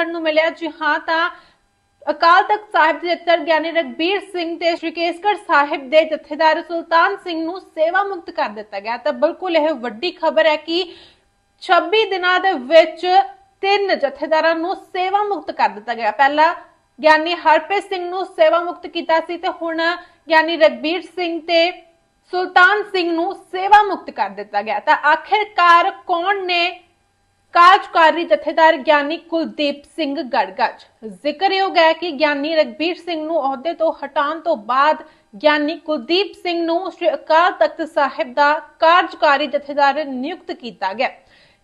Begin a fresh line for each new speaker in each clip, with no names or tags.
ਦੇਖਣ ਨੂੰ ਮਿਲਿਆ ਜੀ ਤਾਂ ਅਕਾਲ ਤਖਤ ਸਾਹਿਬ ਦੇ ਜਥੇਦਾਰ ਗਿਆਨੀ ਰਗਬੀਰ ਸਿੰਘ ਤੇ ਸ਼੍ਰੀ ਕੇਸਗੜ੍ਹ ਸਾਹਿਬ ਦੇ ਜਥੇਦਾਰ ਸੁਲਤਾਨ ਸਿੰਘ ਨੂੰ ਸੇਵਾ ਮੁਕਤ ਕਰ ਦਿੱਤਾ ਗਿਆ। ਤਾਂ ਬਿਲਕੁਲ ਇਹ ਵੱਡੀ ਖਬਰ ਹੈ ਕਿ 26 ਦਿਨਾਂ ਦੇ ਵਿੱਚ ਤਿੰਨ ਜਥੇਦਾਰਾਂ ਨੂੰ ਸੇਵਾ ਮੁਕਤ ਕਰ ਦਿੱਤਾ ਗਿਆ। ਪਹਿਲਾਂ ਗਿਆਨੀ ਹਰਪ੍ਰੀਤ ਸਿੰਘ ਨੂੰ ਸੇਵਾ ਮੁਕਤ ਕੀਤਾ ਸੀ ਤੇ ਹੁਣ ਗਿਆਨੀ ਰਗਬੀਰ ਸਿੰਘ ਤੇ ਸੁਲਤਾਨ ਸਿੰਘ ਨੂੰ ਸੇਵਾ ਮੁਕਤ ਕਰ ਦਿੱਤਾ ਗਿਆ। ਤਾਂ ਆਖਿਰਕਾਰ ਕੌਣ ਨੇ ਕਾਰਜਕਾਰੀ ਜਥੇਦਾਰ ਗਿਆਨੀ ਕੁਲਦੀਪ ਸਿੰਘ ਗੜਗੜ ਜ਼ਿਕਰਯੋਗ ਹੈ ਕਿ ਗਿਆਨੀ ਰਗਬੀਰ ਸਿੰਘ ਨੂੰ ਅਹੁਦੇ ਤੋਂ ਹਟਾਉਣ ਤੋਂ ਬਾਅਦ ਗਿਆਨੀ ਕੁਲਦੀਪ ਸਿੰਘ ਨੂੰ ਸ੍ਰੀ ਅਕਾਲ ਤਖਤ ਸਾਹਿਬ ਦਾ ਕਾਰਜਕਾਰੀ ਜਥੇਦਾਰ ਨਿਯੁਕਤ ਕੀਤਾ ਗਿਆ।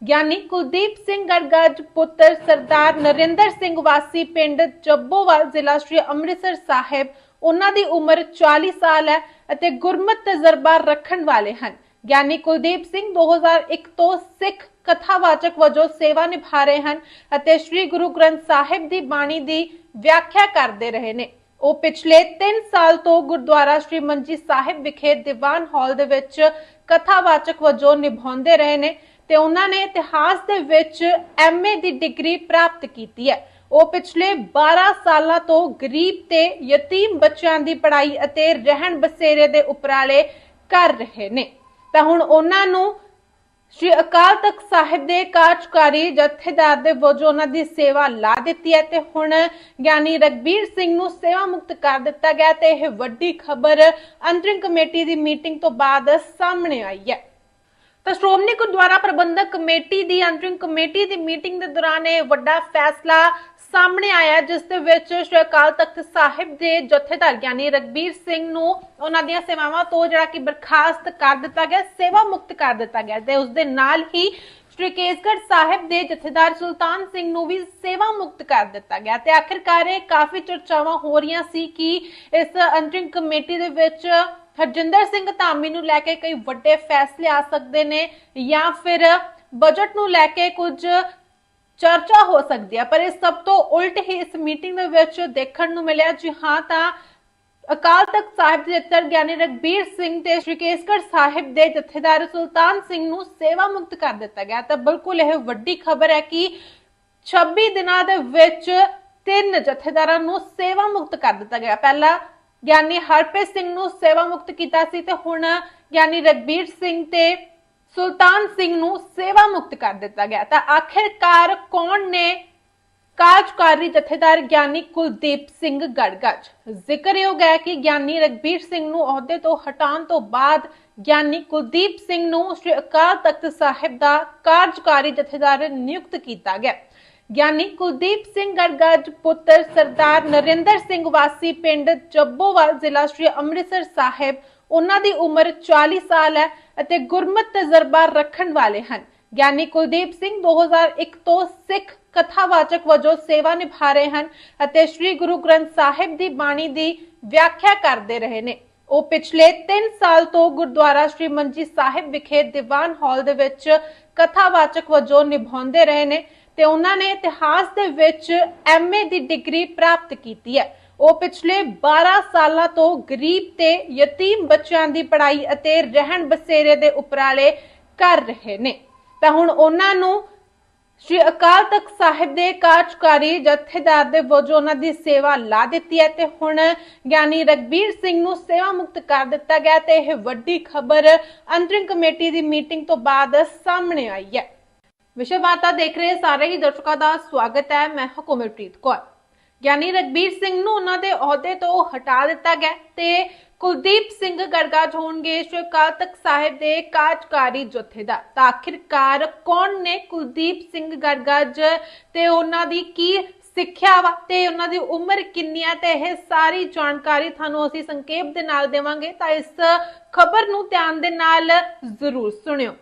ਗਿਆਨੀ ਕੁਲਦੀਪ ਸਿੰਘ ਗੜਗੜ ਪੁੱਤਰ ਸਰਦਾਰ ਨਰਿੰਦਰ ਸਿੰਘ ਵਾਸੀ ਪਿੰਡ ਜੱਬੋਵਾਲ ਜ਼ਿਲ੍ਹਾ ਸ੍ਰੀ ਅੰਮ੍ਰਿਤਸਰ ਸਾਹਿਬ, ਉਹਨਾਂ ਦੀ ਉਮਰ 40 ਸਾਲ ਹੈ ਅਤੇ ਗੁਰਮਤ ਤਜਰਬਾ ਰੱਖਣ ਵਾਲੇ ਹਨ। ਗਿਆਨੀ ਕੁਲਦੀਪ ਸਿੰਘ 2001 ਤੋਂ ਸਿੱਖ ਕਥਾਵਾਚਕ ਵਜੋਂ ਸੇਵਾ ਨਿਭਾ ਰਹੇ ਹਨ ਅਤੇ ਸ੍ਰੀ ਗੁਰੂ ਗ੍ਰੰਥ ਸਾਹਿਬ ਦੀ ਬਾਣੀ ਦੀ ਵਿਆਖਿਆ ਕਰਦੇ ਰਹੇ ਨੇ। ਉਹ ਪਿਛਲੇ 3 ਸਾਲ ਤੋਂ ਗੁਰਦੁਆਰਾ ਸ੍ਰੀ ਮੰਜੀ ਸਾਹਿਬ ਵਿਖੇ ਦੀਵਾਨ ਹਾਲ ਦੇ ਵਿੱਚ ਕਥਾਵਾਚਕ ਵਜੋਂ ਨਿਭਾਉਂਦੇ ਰਹੇ ਨੇ ਤੇ ਉਹਨਾਂ ਨੇ ਇਤਿਹਾਸ ਦੇ ਵਿੱਚ ਐਮਏ ਦੀ ਡਿਗਰੀ ਪ੍ਰਾਪਤ ਕੀਤੀ ਹੈ। ਉਹ ਪਿਛਲੇ 12 ਸਾਲਾਂ ਤੋਂ ਗਰੀਬ ਤੇ ਯਤੀਮ ਬੱਚਿਆਂ ਦੀ ਪੜ੍ਹਾਈ ਅਤੇ ਰਹਿਣ ਬਸੇਰੇ ਦੇ ਉਪਰਾਲੇ ਕਰ ਰਹੇ ਨੇ। ਤਾਂ ਹੁਣ ਉਹਨਾਂ ਨੂੰ ਸ਼੍ਰੀ ਅਕਾਲ ਤਖਤ ਸਾਹਿਬ ਦੇ ਕਾਰਜਕਾਰੀ ਜਥੇਦਾਰ ਦੇ ਵਜੋਂ ਉਹਨਾਂ ਦੀ ਸੇਵਾ ਲਾ ਦਿੱਤੀ ਹੈ ਤੇ ਹੁਣ ਗਿਆਨੀ ਰਗਬੀਰ ਸਿੰਘ ਨੂੰ ਸੇਵਾ ਮੁਕਤ ਕਰ ਦਿੱਤਾ ਗਿਆ ਤੇ ਇਹ ਵੱਡੀ ਖਬਰ ਅੰਤਰਿਮ ਕਮੇਟੀ ਦੀ ਮੀਟਿੰਗ ਤੋਂ ਬਾਅਦ ਸਾਹਮਣੇ ਆਈ ਹੈ। ਤਾਂ ਸ਼੍ਰੋਮਣੀ ਗੁਰਦੁਆਰਾ ਪ੍ਰਬੰਧਕ ਕਮੇਟੀ ਦੀ ਅੰਤਰਿਮ ਕਮੇਟੀ ਦੀ ਮੀਟਿੰਗ ਦੇ ਦੌਰਾਨ ਇਹ ਵੱਡਾ ਫੈਸਲਾ ਸਾਹਮਣੇ ਆਇਆ ਜਿਸ ਦੇ ਵਿੱਚ ਸ਼੍ਰੀ ਅਕਾਲ ਤਖਤ ਸਾਹਿਬ ਦੇ ਜਥੇਦਾਰ ਗਿਆਨੀ ਰਗਬੀਰ ਸਿੰਘ ਨੂੰ ਉਹਨਾਂ ਦੀਆਂ ਸੇਵਾਵਾਂ ਤੋਂ ਜਿਹੜਾ ਕਿ ਬਰਖਾਸਤ ਕਰ ਦਿੱਤਾ ਗਿਆ, ਸੇਵਾ ਮੁਕਤ ਕਰ ਦਿੱਤਾ ਗਿਆ ਤੇ ਉਸ ਦੇ ਨਾਲ ਹੀ ਸ਼੍ਰੀ ਕੇਸਗੜ੍ਹ ਸਾਹਿਬ ਦੇ ਜਥੇਦਾਰ ਸੁਲਤਾਨ ਸਿੰਘ ਨੂੰ ਵੀ ਸੇਵਾ ਮੁਕਤ ਕਰ ਦਿੱਤਾ ਗਿਆ ਤੇ ਆਖਿਰਕਾਰ ਇਹ ਕਾਫੀ ਚਰਚਾਵਾਂ ਹੋ ਰਹੀਆਂ ਸੀ ਕਿ ਇਸ ਅੰਤਰਿਮ ਕਮੇਟੀ ਦੇ ਵਿੱਚ ਹਰਜਿੰਦਰ ਸਿੰਘ ਧਾਮੀ ਨੂੰ ਲੈ ਕੇ ਕਈ ਵੱਡੇ ਫੈਸਲੇ ਆ ਸਕਦੇ ਨੇ ਜਾਂ ਫਿਰ ਬਜਟ ਨੂੰ ਲੈ ਕੇ ਕੁਝ ਚਰਚਾ ਹੋ ਸਕਦੀ ਹੈ ਪਰ ਇਹ ਸਭ ਤੋਂ ਉਲਟ ਹੀ ਇਸ ਮੀਟਿੰਗ ਦੇ ਵਿੱਚ ਦੇਖਣ ਨੂੰ ਮਿਲਿਆ। ਜੀ ਹਾਂ, ਤਾਂ ਅਕਾਲ ਤਖਤ ਸਾਹਿਬ ਦੇ ਜਥੇਦਾਰ ਗਿਆਨੀ ਰਗਬੀਰ ਸਿੰਘ ਤੇ ਸ਼੍ਰੀ ਕੇਸਗੜ ਸਾਹਿਬ ਦੇ ਜਥੇਦਾਰ ਸੁਲਤਾਨ ਸਿੰਘ ਨੂੰ ਸੇਵਾ ਮੁਕਤ ਕਰ ਦਿੱਤਾ ਗਿਆ। ਤਾਂ ਬਿਲਕੁਲ ਇਹ ਵੱਡੀ ਖਬਰ ਹੈ ਕਿ 26 ਦਿਨਾਂ ਦੇ ਵਿੱਚ ਤਿੰਨ ਜਥੇਦਾਰਾਂ ਨੂੰ ਸੇਵਾ ਮੁਕਤ ਕਰ ਦਿੱਤਾ ਗਿਆ। ਪਹਿਲਾਂ ਗਿਆਨੀ ਹਰਪ੍ਰੀਤ ਸਿੰਘ ਨੂੰ ਸੇਵਾ ਮੁਕਤ ਕੀਤਾ ਸੀ ਤੇ ਹੁਣ ਗਿਆਨੀ ਰਗਬੀਰ ਸਿੰਘ ਤੇ ਸੁਲਤਾਨ ਸਿੰਘ ਨੂੰ ਸੇਵਾ ਮੁਕਤ ਕਰ ਦਿੱਤਾ ਗਿਆ। ਤਾਂ ਆਖਿਰਕਾਰ ਕੌਣ ਨੇ ਕਾਰਜਕਾਰੀ ਜਥੇਦਾਰ ਗਿਆਨੀ ਕੁਲਦੀਪ ਸਿੰਘ ਗੜਗੜ ਜ਼ਿਕਰਯੋਗ ਹੈ ਕਿ ਗਿਆਨੀ ਰਗਬੀਰ ਸਿੰਘ ਨੂੰ ਅਹੁਦੇ ਤੋਂ ਹਟਾਉਣ ਤੋਂ ਬਾਅਦ ਗਿਆਨੀ ਕੁਲਦੀਪ ਸਿੰਘ ਨੂੰ ਸ੍ਰੀ ਅਕਾਲ ਤਖਤ ਸਾਹਿਬ ਦਾ ਕਾਰਜਕਾਰੀ ਜਥੇਦਾਰ ਨਿਯੁਕਤ ਕੀਤਾ ਗਿਆ। ਗਿਆਨੀ ਕੁਲਦੀਪ ਸਿੰਘ ਗੜਗੜ ਪੁੱਤਰ ਸਰਦਾਰ ਨਰਿੰਦਰ ਸਿੰਘ ਵਾਸੀ, ਪਿੰਡ ਜੱਬੋਵਾਲ ਜ਼ਿਲ੍ਹਾ ਸ੍ਰੀ ਅੰਮ੍ਰਿਤਸਰ ਸਾਹਿਬ। ਉਹਨਾਂ ਦੀ ਉਮਰ 40 ਸਾਲ ਹੈ ਅਤੇ ਗੁਰਮਤ ਤਜਰਬਾ ਰੱਖਣ ਵਾਲੇ ਹਨ। ਗਿਆਨੀ ਕੁਲਦੀਪ ਸਿੰਘ 2001 ਤੋਂ ਸਿੱਖ ਕਥਾਵਾਚਕ ਵਜੋਂ ਸੇਵਾ ਨਿਭਾ ਰਹੇ ਹਨ ਅਤੇ ਸ੍ਰੀ ਗੁਰੂ ਗ੍ਰੰਥ ਸਾਹਿਬ ਦੀ ਬਾਣੀ ਦੀ ਵਿਆਖਿਆ ਕਰਦੇ ਰਹੇ ਨੇ। ਉਹ ਪਿਛਲੇ 3 ਸਾਲ ਤੋਂ ਗੁਰਦੁਆਰਾ ਸ੍ਰੀ ਮੰਜੀ ਸਾਹਿਬ ਵਿਖੇ ਦੀਵਾਨ ਹਾਲ ਦੇ ਵਿੱਚ ਕਥਾਵਾਚਕ ਵਜੋਂ ਨਿਭਾਉਂਦੇ ਰਹੇ ਨੇ ਤੇ ਉਹਨਾਂ ਨੇ ਇਤਿਹਾਸ ਦੇ ਵਿੱਚ ਐਮਏ ਦੀ ਡਿਗਰੀ ਪ੍ਰਾਪਤ ਕੀਤੀ ਹੈ। ਉਹ ਪਿਛਲੇ 12 ਸਾਲਾਂ ਤੋਂ ਗਰੀਬ ਤੇ ਯਤੀਮ ਬੱਚਿਆਂ ਦੀ ਪੜ੍ਹਾਈ ਅਤੇ ਰਹਿਣ ਬਸੇਰੇ ਦੇ ਉਪਰਾਲੇ ਕਰ ਰਹੇ ਨੇ। ਤਾਂ ਹੁਣ ਉਹਨਾਂ ਨੂੰ ਸ਼੍ਰੀ ਅਕਾਲ ਤਖਤ ਸਾਹਿਬ ਦੇ ਕਾਰਜਕਾਰੀ ਜਥੇਦਾਰ ਦੇ ਵਜੋਂ ਉਹਨਾਂ ਦੀ ਸੇਵਾ ਲਾ ਦਿੱਤੀ ਹੈ ਤੇ ਹੁਣ ਗਿਆਨੀ ਰਗਬੀਰ ਸਿੰਘ ਨੂੰ ਸੇਵਾ ਮੁਕਤ ਕਰ ਦਿੱਤਾ ਗਿਆ ਤੇ ਇਹ ਵੱਡੀ ਖਬਰ ਅੰਤਰਿਮ ਕਮੇਟੀ ਦੀ ਮੀਟਿੰਗ ਤੋਂ ਬਾਅਦ ਸਾਹਮਣੇ ਆਈ ਹੈ। ਵਿਸ਼ਵ ਵਾਰਤਾ ਦੇਖ ਰਹੇ ਸਾਰੇ ਹੀ ਦਰਸ਼ਕਾਂ ਦਾ ਸਵਾਗਤ ਹੈ। ਮੈਂ ਹਕੂਮਤਪ੍ਰੀਤ ਕੌਰ। ਗਿਆਨੀ ਰਗਬੀਰ ਸਿੰਘ ਨੂੰ ਉਹਨਾਂ ਦੇ ਅਹੁਦੇ ਤੋਂ ਹਟਾ ਦਿੱਤਾ ਗਿਆ ਤੇ ਕੁਲਦੀਪ ਸਿੰਘ ਗੜਗੜ ਹੋਣਗੇ ਸ਼੍ਰੀ ਅਕਾਲ ਤਖਤ ਸਾਹਿਬ ਦੇ ਕਾਰਜਕਾਰੀ ਜਥੇਦਾਰ। ਤਾਂ ਆਖਿਰਕਾਰ ਕੌਣ ਨੇ ਕੁਲਦੀਪ ਸਿੰਘ ਗੜਗੜ ਤੇ ਉਹਨਾਂ ਦੀ ਕੀ ਸਿੱਖਿਆ ਵਾ ਤੇ ਉਹਨਾਂ ਦੀ ਉਮਰ ਕਿੰਨੀ ਆ ਤੇ ਇਹ ਸਾਰੀ ਜਾਣਕਾਰੀ ਤੁਹਾਨੂੰ ਅਸੀਂ ਸੰਖੇਪ ਦੇ ਨਾਲ ਦੇਵਾਂਗੇ। ਤਾਂ ਇਸ ਖਬਰ ਨੂੰ ਧਿਆਨ ਦੇ ਨਾਲ ਜ਼ਰੂਰ ਸੁਣਿਓ।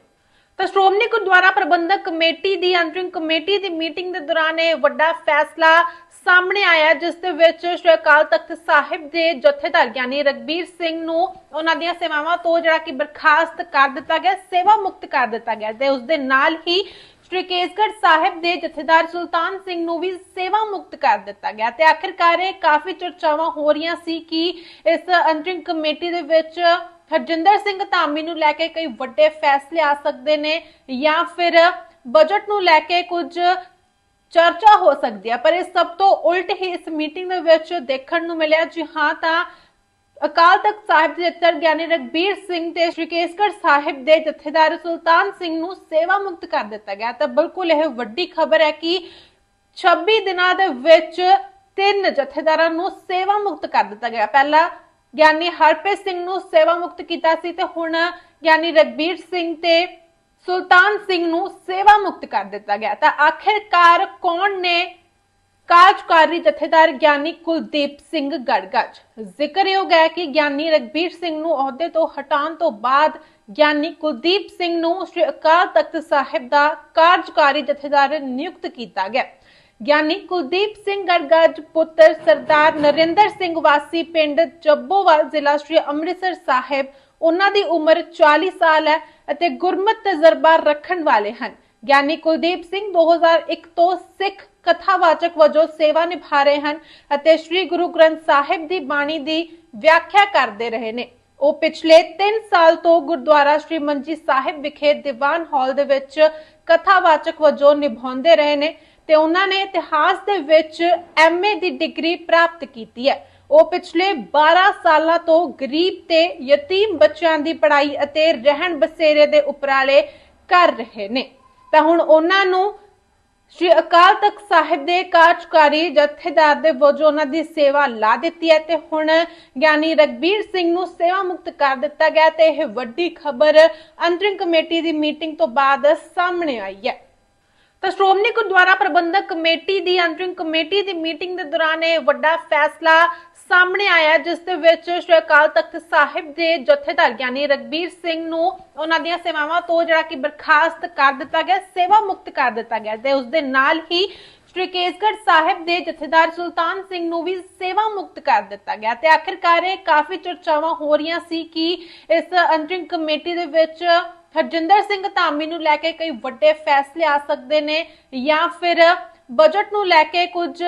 ਤਾਂ ਸ਼੍ਰੋਮਣੀ ਗੁਰਦੁਆਰਾ ਪ੍ਰਬੰਧਕ ਕਮੇਟੀ ਦੀ ਅੰਤਰਿਮ ਕਮੇਟੀ ਦੀ ਮੀਟਿੰਗ ਦੇ ਦੌਰਾਨ ਇਹ ਵੱਡਾ ਫੈਸਲਾ ਸਾਹਮਣੇ ਆਇਆ ਜਿਸ ਦੇ ਵਿੱਚ ਸ਼੍ਰੀ ਅਕਾਲ ਤਖਤ ਸਾਹਿਬ ਦੇ ਜਥੇਦਾਰ ਗਿਆਨੀ ਰਗਬੀਰ ਸਿੰਘ ਨੂੰ ਉਹਨਾਂ ਦੀਆਂ ਸੇਵਾਵਾਂ ਤੋਂ ਜਿਹੜਾ ਕਿ ਬਰਖਾਸਤ ਕਰ ਦਿੱਤਾ ਗਿਆ, ਸੇਵਾ ਮੁਕਤ ਕਰ ਦਿੱਤਾ ਗਿਆ ਤੇ ਉਸ ਦੇ ਨਾਲ ਹੀ ਸ਼੍ਰੀ ਕੇਸਗੜ ਸਾਹਿਬ ਦੇ ਜਥੇਦਾਰ ਸੁਲਤਾਨ ਸਿੰਘ ਨੂੰ ਵੀ ਸੇਵਾ ਮੁਕਤ ਕਰ ਦਿੱਤਾ ਗਿਆ ਤੇ ਆਖਿਰਕਾਰ ਇਹ ਕਾਫੀ ਚਰਚਾਵਾਂ ਹੋ ਰਹੀਆਂ ਸੀ ਕਿ ਇਸ ਅੰਤਰਿਮ ਕਮੇਟੀ ਦੇ ਵਿੱਚ ਹਰਜਿੰਦਰ ਸਿੰਘ ਧਾਮੀ ਨੂੰ ਲੈ ਕੇ ਕਈ ਵੱਡੇ ਫੈਸਲੇ ਆ ਸਕਦੇ ਨੇ ਜਾਂ ਫਿਰ ਬਜਟ ਨੂੰ ਲੈ ਕੇ ਕੁਝ ਚਰਚਾ ਹੋ ਸਕਦੀ ਹੈ ਪਰ ਇਹ ਸਭ ਤੋਂ ਉਲਟ ਹੀ ਇਸ ਮੀਟਿੰਗ ਦੇ ਵਿੱਚ ਦੇਖਣ ਨੂੰ ਮਿਲਿਆ। ਜੀ ਹਾਂ, ਤਾਂ ਅਕਾਲ ਤਖਤ ਸਾਹਿਬ ਦੇ ਜਥੇਦਾਰ ਗਿਆਨੀ ਰਗਬੀਰ ਸਿੰਘ ਤੇ ਸ਼੍ਰੀ ਕੇਸਗੜ ਸਾਹਿਬ ਦੇ ਜਥੇਦਾਰ ਸੁਲਤਾਨ ਸਿੰਘ ਨੂੰ ਸੇਵਾ ਮੁਕਤ ਕਰ ਦਿੱਤਾ ਗਿਆ। ਤਾਂ ਬਿਲਕੁਲ ਇਹ ਵੱਡੀ ਖਬਰ ਹੈ ਕਿ 26 ਦਿਨਾਂ ਦੇ ਵਿੱਚ ਤਿੰਨ ਜਥੇਦਾਰਾਂ ਨੂੰ ਸੇਵਾ ਮੁਕਤ ਕਰ ਦਿੱਤਾ ਗਿਆ। ਪਹਿਲਾਂ ਗਿਆਨੀ ਹਰਪ੍ਰੀਤ ਸਿੰਘ ਨੂੰ ਸੇਵਾ ਮੁਕਤ ਕੀਤਾ ਸੀ ਤੇ ਹੁਣ ਗਿਆਨੀ ਰਗਬੀਰ ਸਿੰਘ ਤੇ ਸੁਲਤਾਨ ਸਿੰਘ ਨੂੰ ਸੇਵਾ ਮੁਕਤ ਕਰ ਦਿੱਤਾ ਗਿਆ। ਤਾਂ ਆਖਿਰਕਾਰ ਕੌਣ ਨੇ ਕਾਰਜਕਾਰੀ ਜਥੇਦਾਰ ਗਿਆਨੀ ਕੁਲਦੀਪ ਸਿੰਘ ਗੜਗੜ ਜ਼ਿਕਰਯੋਗ ਹੈ ਕਿ ਗਿਆਨੀ ਰਗਬੀਰ ਸਿੰਘ ਨੂੰ ਅਹੁਦੇ ਤੋਂ ਹਟਾਉਣ ਤੋਂ ਬਾਅਦ ਗਿਆਨੀ ਕੁਲਦੀਪ ਸਿੰਘ ਨੂੰ ਸ੍ਰੀ ਅਕਾਲ ਤਖਤ ਸਾਹਿਬ ਦਾ ਕਾਰਜਕਾਰੀ ਜਥੇਦਾਰ ਨਿਯੁਕਤ ਕੀਤਾ ਗਿਆ। ਗਿਆਨੀ ਕੁਲਦੀਪ ਸਿੰਘ ਗੜਗੜ ਪੁੱਤਰ ਸਰਦਾਰ ਨਰਿੰਦਰ ਸਿੰਘ ਵਾਸੀ ਪਿੰਡ ਜੱਬੋਵਾਲ ਜ਼ਿਲ੍ਹਾ ਸ੍ਰੀ ਅੰਮ੍ਰਿਤਸਰ ਸਾਹਿਬ ਉਹਨਾਂ ਦੀ ਉਮਰ 40 ਸਾਲ ਹੈ ਅਤੇ ਗੁਰਮਤ ਤਜਰਬਾ ਰੱਖਣ ਵਾਲੇ ਹਨ। ਗਿਆਨੀ ਕੁਲਦੀਪ ਸਿੰਘ 2001 ਤੋਂ ਸਿੱਖ ਕਥਾਵਾਚਕ ਵਜੋਂ ਸੇਵਾ ਨਿਭਾ ਰਹੇ ਹਨ ਅਤੇ ਸ੍ਰੀ ਗੁਰੂ ਗ੍ਰੰਥ ਸਾਹਿਬ ਦੀ ਬਾਣੀ ਦੀ ਵਿਆਖਿਆ ਕਰਦੇ ਰਹੇ ਨੇ। ਉਹ ਪਿਛਲੇ 3 ਸਾਲ ਤੋਂ ਗੁਰਦੁਆਰਾ ਸ੍ਰੀ ਮੰਜੀ ਸਾਹਿਬ ਵਿਖੇ ਦੀਵਾਨ ਹਾਲ ਦੇ ਵਿੱਚ ਕਥਾਵਾਚਕ ਵਜੋਂ ਨਿਭਾਉਂਦੇ ਰਹੇ ਨੇ ਤੇ ਉਹਨਾਂ ਨੇ ਇਤਿਹਾਸ ਦੇ ਵਿੱਚ ਐਮਏ ਦੀ ਡਿਗਰੀ ਪ੍ਰਾਪਤ ਕੀਤੀ ਹੈ। ਉਹ ਪਿਛਲੇ 12 ਸਾਲਾਂ ਤੋਂ ਗਰੀਬ ਤੇ ਯਤੀਮ ਬੱਚਿਆਂ ਦੀ ਪੜ੍ਹਾਈ ਅਤੇ ਰਹਿਣ ਬਸੇਰੇ ਦੇ ਉਪਰਾਲੇ ਕਰ ਰਹੇ ਨੇ। ਤਾਂ ਹੁਣ ਉਹਨਾਂ ਨੂੰ ਸ਼੍ਰੀ ਅਕਾਲ ਤਖਤ ਸਾਹਿਬ ਦੇ ਕਾਰਜਕਾਰੀ ਜਥੇਦਾਰ ਦੇ ਵਜੋਂ ਉਹਨਾਂ ਦੀ ਸੇਵਾ ਲਾ ਦਿੱਤੀ ਹੈ ਤੇ ਹੁਣ ਗਿਆਨੀ ਰਗਬੀਰ ਸਿੰਘ ਨੂੰ ਸੇਵਾ ਮੁਕਤ ਕਰ ਦਿੱਤਾ ਗਿਆ ਤੇ ਇਹ ਵੱਡੀ ਖਬਰ ਅੰਤਰਿਮ ਕਮੇਟੀ ਦੀ ਮੀਟਿੰਗ ਤੋਂ ਬਾਅਦ ਸਾਹਮਣੇ ਆਈ ਹੈ। ਤਾਂ ਸ਼੍ਰੋਮਣੀ ਗੁਰਦੁਆਰਾ ਪ੍ਰਬੰਧਕ ਕਮੇਟੀ ਦੀ ਅੰਤਰਿਮ ਕਮੇਟੀ ਦੀ ਮੀਟਿੰਗ ਦੇ ਦੌਰਾਨ ਇਹ ਵੱਡਾ ਫੈਸਲਾ ਸਾਹਮਣੇ ਆਇਆ ਜਿਸ ਦੇ ਵਿੱਚ ਸ਼੍ਰੀ ਅਕਾਲ ਤਖਤ ਸਾਹਿਬ ਦੇ ਜਥੇਦਾਰ ਗਿਆਨੀ ਰਗਬੀਰ ਸਿੰਘ ਨੂੰ ਉਹਨਾਂ ਦੀਆਂ ਸੇਵਾਵਾਂ ਤੋਂ ਜਿਹੜਾ ਕਿ ਬਰਖਾਸਤ ਕਰ ਦਿੱਤਾ ਗਿਆ, ਸੇਵਾ ਮੁਕਤ ਕਰ ਦਿੱਤਾ ਗਿਆ ਤੇ ਉਸ ਦੇ ਨਾਲ ਹੀ ਸ਼੍ਰੀ ਕੇਸਗੜ੍ਹ ਸਾਹਿਬ ਦੇ ਜਥੇਦਾਰ ਸੁਲਤਾਨ ਸਿੰਘ ਨੂੰ ਵੀ ਸੇਵਾ ਮੁਕਤ ਕਰ ਦਿੱਤਾ ਗਿਆ ਤੇ ਆਖਿਰਕਾਰ ਇਹ ਕਾਫੀ ਚਰਚਾਵਾਂ ਹੋ ਰਹੀਆਂ ਸੀ ਕਿ ਇਸ ਅੰਤਰਿਮ ਕਮੇਟੀ ਦੇ ਵਿੱਚ ਹਰਜਿੰਦਰ ਸਿੰਘ ਧਾਮੀ ਨੂੰ ਲੈ ਕੇ ਕਈ ਵੱਡੇ ਫੈਸਲੇ ਆ ਸਕਦੇ ਨੇ ਜਾਂ ਫਿਰ ਬਜਟ ਨੂੰ ਲੈ ਕੇ ਕੁਝ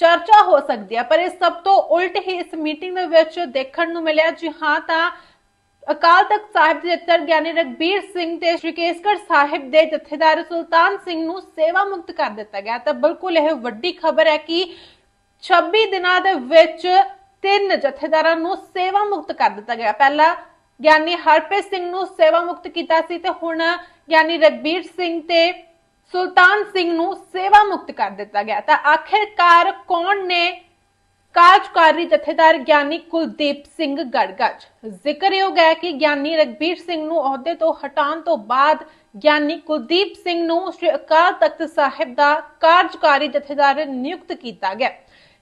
ਚਰਚਾ ਹੋ ਸਕਦੀ ਹੈ ਪਰ ਇਹ ਸਭ ਤੋਂ ਉਲਟ ਹੀ ਇਸ ਮੀਟਿੰਗ ਦੇ ਵਿੱਚ ਦੇਖਣ ਨੂੰ ਮਿਲਿਆ। ਜੀ ਹਾਂ, ਤਾਂ ਅਕਾਲ ਤਖਤ ਸਾਹਿਬ ਦੇ ਜਥੇਦਾਰ ਗਿਆਨੀ ਰਗਬੀਰ ਸਿੰਘ ਤੇ ਸ਼੍ਰੀ ਕੇਸਗੜ ਸਾਹਿਬ ਦੇ ਜਥੇਦਾਰ ਸੁਲਤਾਨ ਸਿੰਘ ਨੂੰ ਸੇਵਾ ਮੁਕਤ ਕਰ ਦਿੱਤਾ ਗਿਆ। ਤਾਂ ਬਿਲਕੁਲ ਇਹ ਵੱਡੀ ਖਬਰ ਹੈ ਕਿ 26 ਦਿਨਾਂ ਦੇ ਵਿੱਚ ਤਿੰਨ ਜਥੇਦਾਰਾਂ ਨੂੰ ਸੇਵਾ ਮੁਕਤ ਕਰ ਦਿੱਤਾ ਗਿਆ। ਪਹਿਲਾਂ ਗਿਆਨੀ ਹਰਪ੍ਰੀਤ ਸਿੰਘ ਨੂੰ ਸੇਵਾ ਮੁਕਤ ਕੀਤਾ ਸੀ ਤੇ ਹੁਣ ਗਿਆਨੀ ਰਗਬੀਰ ਸਿੰਘ ਤੇ ਸੁਲਤਾਨ ਸਿੰਘ ਨੂੰ ਸੇਵਾ ਮੁਕਤ ਕਰ ਦਿੱਤਾ ਗਿਆ। ਤਾਂ ਆਖਿਰਕਾਰ ਕੌਣ ਨੇ ਕਾਰਜਕਾਰੀ ਜਥੇਦਾਰ ਗਿਆਨੀ ਕੁਲਦੀਪ ਸਿੰਘ ਗੜਗੜ ਜ਼ਿਕਰਯੋਗ ਹੈ ਕਿ ਗਿਆਨੀ ਰਗਬੀਰ ਸਿੰਘ ਨੂੰ ਅਹੁਦੇ ਤੋਂ ਹਟਾਉਣ ਤੋਂ ਬਾਅਦ ਗਿਆਨੀ ਕੁਲਦੀਪ ਸਿੰਘ ਨੂੰ ਸ੍ਰੀ ਅਕਾਲ ਤਖਤ ਸਾਹਿਬ ਦਾ ਕਾਰਜਕਾਰੀ ਜਥੇਦਾਰ ਨਿਯੁਕਤ ਕੀਤਾ ਗਿਆ।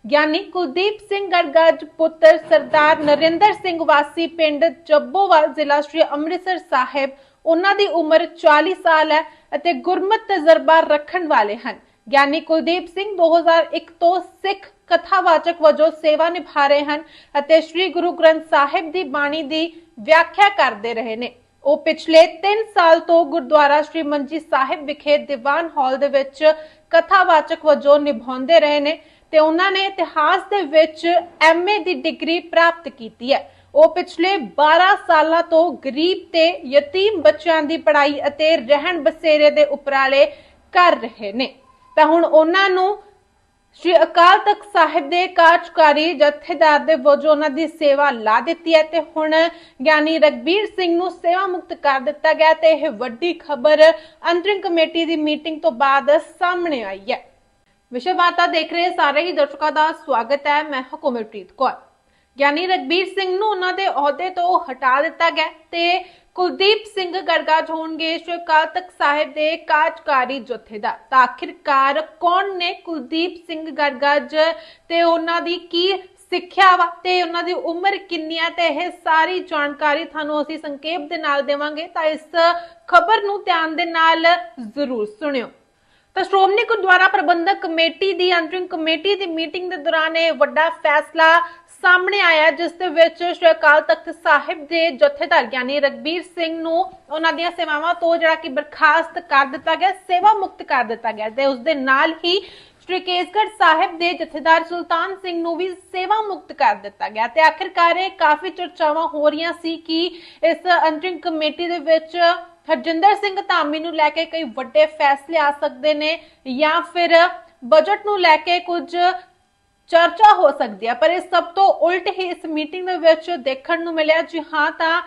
ਗਿਆਨੀ ਕੁਲਦੀਪ ਸਿੰਘ ਗੜਗੜ ਪੁੱਤਰ ਸਰਦਾਰ ਨਰਿੰਦਰ ਸਿੰਘ ਵਾਸੀ, ਪਿੰਡ ਜੱਬੋਵਾਲ ਜ਼ਿਲ੍ਹਾ ਸ੍ਰੀ ਅੰਮ੍ਰਿਤਸਰ ਸਾਹਿਬ। ਉਹਨਾਂ ਦੀ ਉਮਰ 40 ਸਾਲ ਹੈ ਅਤੇ ਗੁਰਮਤ ਤਜਰਬਾ ਰੱਖਣ ਵਾਲੇ ਹਨ। ਗਿਆਨੀ ਕੁਲਦੀਪ ਸਿੰਘ 2001 ਤੋਂ ਸਿੱਖ ਕਥਾਵਾਚਕ ਵਜੋਂ ਸੇਵਾ ਨਿਭਾ ਰਹੇ ਹਨ ਅਤੇ ਸ੍ਰੀ ਗੁਰੂ ਗ੍ਰੰਥ ਸਾਹਿਬ ਦੀ ਬਾਣੀ ਦੀ ਵਿਆਖਿਆ ਕਰਦੇ ਰਹੇ ਨੇ। ਉਹ ਪਿਛਲੇ 3 ਸਾਲ ਤੋਂ ਗੁਰਦੁਆਰਾ ਸ੍ਰੀ ਮੰਜੀ ਸਾਹਿਬ ਵਿਖੇ ਦੀਵਾਨ ਹਾਲ ਦੇ ਵਿੱਚ ਕਥਾਵਾਚਕ ਵਜੋਂ ਨਿਭਾਉਂਦੇ ਰਹੇ ਨੇ ਤੇ ਉਹਨਾਂ ਨੇ ਇਤਿਹਾਸ ਦੇ ਵਿੱਚ ਐਮਏ ਦੀ ਡਿਗਰੀ ਪ੍ਰਾਪਤ ਕੀਤੀ ਹੈ। ਉਹ ਪਿਛਲੇ 12 ਸਾਲਾਂ ਤੋਂ ਗਰੀਬ ਤੇ ਯਤੀਮ ਬੱਚਿਆਂ ਦੀ ਪੜ੍ਹਾਈ ਅਤੇ ਰਹਿਣ ਬਸੇਰੇ ਦੇ ਉਪਰਾਲੇ ਕਰ ਰਹੇ ਨੇ। ਤਾਂ ਹੁਣ ਉਹਨਾਂ ਨੂੰ ਸ਼੍ਰੀ ਅਕਾਲ ਤਖਤ ਸਾਹਿਬ ਦੇ ਕਾਰਜਕਾਰੀ ਜਥੇਦਾਰ ਦੇ ਵਜੋਂ ਉਹਨਾਂ ਦੀ ਸੇਵਾ ਲਾ ਦਿੱਤੀ ਹੈ ਤੇ ਹੁਣ ਗਿਆਨੀ ਰਗਬੀਰ ਸਿੰਘ ਨੂੰ ਸੇਵਾ ਮੁਕਤ ਕਰ ਦਿੱਤਾ ਗਿਆ ਤੇ ਇਹ ਵੱਡੀ ਖਬਰ ਅੰਤਰਿਮ ਕਮੇਟੀ ਦੀ ਮੀਟਿੰਗ ਤੋਂ ਬਾਅਦ ਸਾਹਮਣੇ ਆਈ ਹੈ। ਵਿਸ਼ੇ ਵਾਰਤਾ ਦੇਖ ਰਹੇ ਸਾਰੇ ਹੀ ਦਰਸ਼ਕਾਂ ਦਾ ਸਵਾਗਤ ਹੈ। ਮੈਂ ਹਾਂ ਕੌਰ। ਗਿਆਨੀ ਰਗਬੀਰ ਸਿੰਘ ਨੂੰ ਉਹਨਾਂ ਦੇ ਅਹੁਦੇ ਤੋਂ ਹਟਾ ਦਿੱਤਾ ਗਿਆ ਤੇ ਕੁਲਦੀਪ ਸਿੰਘ ਗਰਗਾਜ ਹੋਣਗੇ ਸ਼੍ਰੀ ਅਕਾਲ ਤਖਤ ਸਾਹਿਬ ਦੇ ਕਾਰਜਕਾਰੀ ਜਥੇਦਾਰ। ਤਾਂ ਆਖਿਰਕਾਰ ਕੌਣ ਨੇ ਕੁਲਦੀਪ ਸਿੰਘ ਗਰਗਾਜ ਤੇ ਉਹਨਾਂ ਦੀ ਕੀ ਸਿੱਖਿਆ ਵਾ ਤੇ ਉਹਨਾਂ ਦੀ ਉਮਰ ਕਿੰਨੀ ਹੈ ਤੇ ਇਹ ਸਾਰੀ ਜਾਣਕਾਰੀ ਤੁਹਾਨੂੰ ਅਸੀਂ ਸੰਖੇਪ ਦੇ ਨਾਲ ਦੇਵਾਂਗੇ। ਤਾਂ ਇਸ ਖਬਰ ਨੂੰ ਧਿਆਨ ਦੇ ਨਾਲ ਜ਼ਰੂਰ ਸੁਣਿਓ। ਤਾਂ ਸ਼੍ਰੋਮਣੀ ਗੁਰਦੁਆਰਾ ਪ੍ਰਬੰਧਕ ਕਮੇਟੀ ਦੀ ਅੰਤਰਿਮ ਕਮੇਟੀ ਦੀ ਮੀਟਿੰਗ ਦੇ ਦੌਰਾਨ ਇਹ ਵੱਡਾ ਫੈਸਲਾ ਸਾਹਮਣੇ ਆਇਆ, ਜਿਸ ਦੇ ਵਿੱਚ ਸ਼੍ਰੀ ਅਕਾਲ ਤਖਤ ਸਾਹਿਬ ਦੇ ਜਥੇਦਾਰ ਗਿਆਨੀ ਰਗਬੀਰ ਸਿੰਘ ਨੂੰ ਉਹਨਾਂ ਦੀਆਂ ਸੇਵਾਵਾਂ ਤੋਂ ਜਿਹੜਾ ਕਿ ਬਰਖਾਸਤ ਕਰ ਦਿੱਤਾ ਗਿਆ, ਸੇਵਾ ਮੁਕਤ ਕਰ ਦਿੱਤਾ ਗਿਆ ਤੇ ਉਸ ਦੇ ਨਾਲ ਹੀ ਸ਼੍ਰੀ ਕੇਸਗੜ ਸਾਹਿਬ ਦੇ ਜਥੇਦਾਰ ਸੁਲਤਾਨ ਸਿੰਘ ਨੂੰ ਵੀ ਸੇਵਾ ਮੁਕਤ ਕਰ ਦਿੱਤਾ ਗਿਆ ਤੇ ਆਖਿਰਕਾਰ ਇਹ ਕਾਫੀ ਚਰਚਾਵਾਂ ਹੋ ਰਹੀਆਂ ਸੀ ਕਿ ਇਸ ਅੰਤਰਿਮ ਕਮੇਟੀ ਦੇ ਵਿੱਚ ਹਰਜਿੰਦਰ ਸਿੰਘ ਧਾਮੀ ਨੂੰ ਲੈ ਕੇ ਕਈ ਵੱਡੇ ਫੈਸਲੇ ਆ ਸਕਦੇ ਨੇ ਜਾਂ ਫਿਰ ਬਜਟ ਨੂੰ ਲੈ ਕੇ ਕੁਝ ਚਰਚਾ ਹੋ ਸਕਦੀ ਹੈ ਪਰ ਇਹ ਸਭ ਤੋਂ ਉਲਟ ਹੀ ਇਸ ਮੀਟਿੰਗ ਦੇ ਵਿੱਚ ਦੇਖਣ ਨੂੰ ਮਿਲਿਆ ਜੀ ਹਾਂ ਤਾਂ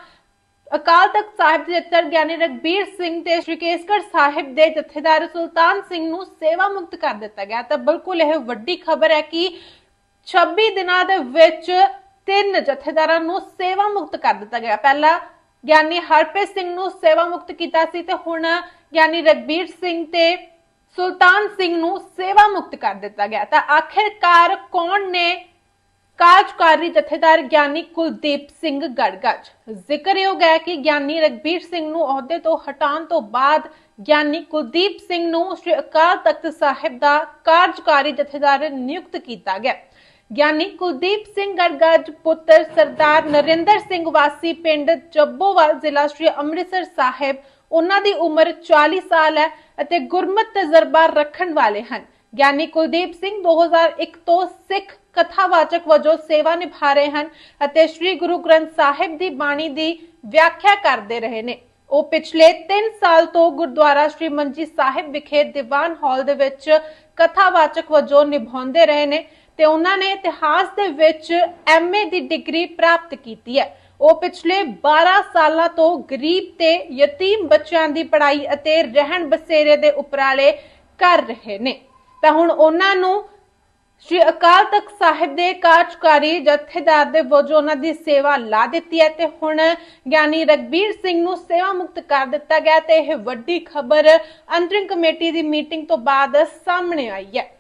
ਅਕਾਲ ਤਖਤ ਸਾਹਿਬ ਦੇ ਜਥੇਦਾਰ ਗਿਆਨੀ ਰਗਬੀਰ ਸਿੰਘ ਤੇ ਸ਼੍ਰੀ ਕੇਸਗੜ ਸਾਹਿਬ ਦੇ ਜਥੇਦਾਰ ਸੁਲਤਾਨ ਸਿੰਘ ਨੂੰ ਸੇਵਾ ਮੁਕਤ ਕਰ ਦਿੱਤਾ ਗਿਆ। ਤਾਂ ਬਿਲਕੁਲ ਇਹ ਵੱਡੀ ਖਬਰ ਹੈ ਕਿ 26 ਦਿਨਾਂ ਦੇ ਵਿੱਚ ਤਿੰਨ ਜਥੇਦਾਰਾਂ ਨੂੰ ਸੇਵਾ ਮੁਕਤ ਕਰ ਦਿੱਤਾ ਗਿਆ। ਪਹਿਲਾਂ ਗਿਆਨੀ ਹਰਪ੍ਰੀਤ ਸਿੰਘ ਨੂੰ ਸੇਵਾ ਮੁਕਤ ਕੀਤਾ ਸੀ ਤੇ ਹੁਣ ਗਿਆਨੀ ਰਗਬੀਰ ਸਿੰਘ ਤੇ ਸੁਲਤਾਨ ਸਿੰਘ ਨੂੰ ਸੇਵਾ ਮੁਕਤ ਕਰ ਦਿੱਤਾ ਗਿਆ। ਤਾਂ ਆਖਿਰਕਾਰ ਕੌਣ ਨੇ ਕਾਰਜਕਾਰੀ ਜਥੇਦਾਰ ਗਿਆਨੀ ਕੁਲਦੀਪ ਸਿੰਘ ਗੜਗੜ ਜ਼ਿਕਰਯੋਗ ਹੈ ਕਿ ਗਿਆਨੀ ਰਗਬੀਰ ਸਿੰਘ ਨੂੰ ਅਹੁਦੇ ਤੋਂ ਹਟਾਉਣ ਤੋਂ ਬਾਅਦ ਗਿਆਨੀ ਕੁਲਦੀਪ ਸਿੰਘ ਨੂੰ ਸ੍ਰੀ ਅਕਾਲ ਤਖਤ ਸਾਹਿਬ ਦਾ ਕਾਰਜਕਾਰੀ ਜਥੇਦਾਰ ਨਿਯੁਕਤ ਕੀਤਾ ਗਿਆ। ਗਿਆਨੀ ਕੁਲਦੀਪ ਸਿੰਘ ਗੜਗੜ ਪੁੱਤਰ ਸਰਦਾਰ ਨਰਿੰਦਰ ਸਿੰਘ ਵਾਸੀ, ਪਿੰਡ ਜੱਬੋਵਾਲ ਜ਼ਿਲ੍ਹਾ ਸ੍ਰੀ ਅੰਮ੍ਰਿਤਸਰ ਸਾਹਿਬ। ਉਹਨਾਂ ਦੀ ਉਮਰ 40 ਸਾਲ ਹੈ ਅਤੇ ਗੁਰਮਤ ਤਜਰਬਾ ਰੱਖਣ ਵਾਲੇ ਹਨ। ਗਿਆਨੀ ਕੁਲਦੀਪ ਸਿੰਘ 2001 ਤੋਂ ਸਿੱਖ ਕਥਾਵਾਚਕ ਵਜੋਂ ਸੇਵਾ ਨਿਭਾ ਰਹੇ ਹਨ ਅਤੇ ਸ੍ਰੀ ਗੁਰੂ ਗ੍ਰੰਥ ਸਾਹਿਬ ਦੀ ਬਾਣੀ ਦੀ ਵਿਆਖਿਆ ਕਰਦੇ ਰਹੇ ਨੇ। ਉਹ ਪਿਛਲੇ 3 ਸਾਲ ਤੋਂ ਗੁਰਦੁਆਰਾ ਸ੍ਰੀ ਮੰਜੀ ਸਾਹਿਬ ਵਿਖੇ ਦੀਵਾਨ ਹਾਲ ਦੇ ਵਿੱਚ ਕਥਾਵਾਚਕ ਵਜੋਂ ਨਿਭਾਉਂਦੇ ਰਹੇ ਨੇ ਤੇ ਉਹਨਾਂ ਨੇ ਇਤਿਹਾਸ ਦੇ ਵਿੱਚ ਐਮਏ ਦੀ ਡਿਗਰੀ ਪ੍ਰਾਪਤ ਕੀਤੀ ਹੈ। ਉਹ ਪਿਛਲੇ 12 ਸਾਲਾਂ ਤੋਂ ਗਰੀਬ ਤੇ ਯਤੀਮ ਬੱਚਿਆਂ ਦੀ ਪੜ੍ਹਾਈ ਅਤੇ ਰਹਿਣ ਬਸੇਰੇ ਦੇ ਉਪਰਾਲੇ ਕਰ ਰਹੇ ਨੇ। ਤਾਂ ਹੁਣ ਉਹਨਾਂ ਨੂੰ ਸ਼੍ਰੀ ਅਕਾਲ ਤਖਤ ਸਾਹਿਬ ਦੇ ਕਾਰਜਕਾਰੀ ਜਥੇਦਾਰ ਦੇ ਵਜੋਂ ਉਹਨਾਂ ਦੀ ਸੇਵਾ ਲਾ ਦਿੱਤੀ ਹੈ ਤੇ ਹੁਣ ਗਿਆਨੀ ਰਗਬੀਰ ਸਿੰਘ ਨੂੰ ਸੇਵਾ ਮੁਕਤ ਕਰ ਦਿੱਤਾ ਗਿਆ ਤੇ ਇਹ ਵੱਡੀ ਖਬਰ ਅੰਤਰਿਮ ਕਮੇਟੀ ਦੀ ਮੀਟਿੰਗ ਤੋਂ ਬਾਅਦ ਸਾਹਮਣੇ ਆਈ ਹੈ।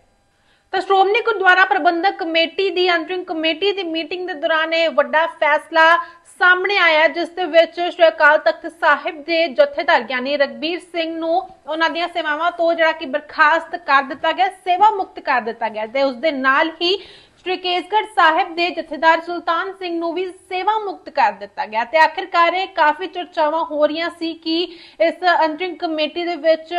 ਤਾਂ ਸ਼੍ਰੋਮਣੀ ਗੁਰਦੁਆਰਾ ਪ੍ਰਬੰਧਕ ਕਮੇਟੀ ਦੀ ਅੰਤਰਿਮ ਕਮੇਟੀ ਦੀ ਮੀਟਿੰਗ ਦੇ ਦੌਰਾਨ ਇਹ ਵੱਡਾ ਫੈਸਲਾ ਸਾਹਮਣੇ ਆਇਆ, ਜਿਸ ਦੇ ਵਿੱਚ ਸ਼੍ਰੀ ਅਕਾਲ ਤਖਤ ਸਾਹਿਬ ਦੇ ਜਥੇਦਾਰ ਗਿਆਨੀ ਰਗਬੀਰ ਸਿੰਘ ਨੂੰ ਉਹਨਾਂ ਦੀਆਂ ਸੇਵਾਵਾਂ ਤੋਂ ਜਿਹੜਾ ਕਿ ਬਰਖਾਸਤ ਕਰ ਦਿੱਤਾ ਗਿਆ, ਸੇਵਾ ਮੁਕਤ ਕਰ ਦਿੱਤਾ ਗਿਆ ਤੇ ਉਸ ਦੇ ਨਾਲ ਹੀ ਸ਼੍ਰੀ ਕੇਸਗੜ੍ਹ ਸਾਹਿਬ ਦੇ ਜਥੇਦਾਰ ਸੁਲਤਾਨ ਸਿੰਘ ਨੂੰ ਵੀ ਸੇਵਾ ਮੁਕਤ ਕਰ ਦਿੱਤਾ ਗਿਆ ਤੇ ਆਖਿਰਕਾਰ ਇਹ ਕਾਫੀ ਚਰਚਾਵਾਂ ਹੋ ਰਹੀਆਂ ਸੀ ਕਿ ਇਸ ਅੰਤਰਿਮ ਕਮੇਟੀ ਦੇ ਵਿੱਚ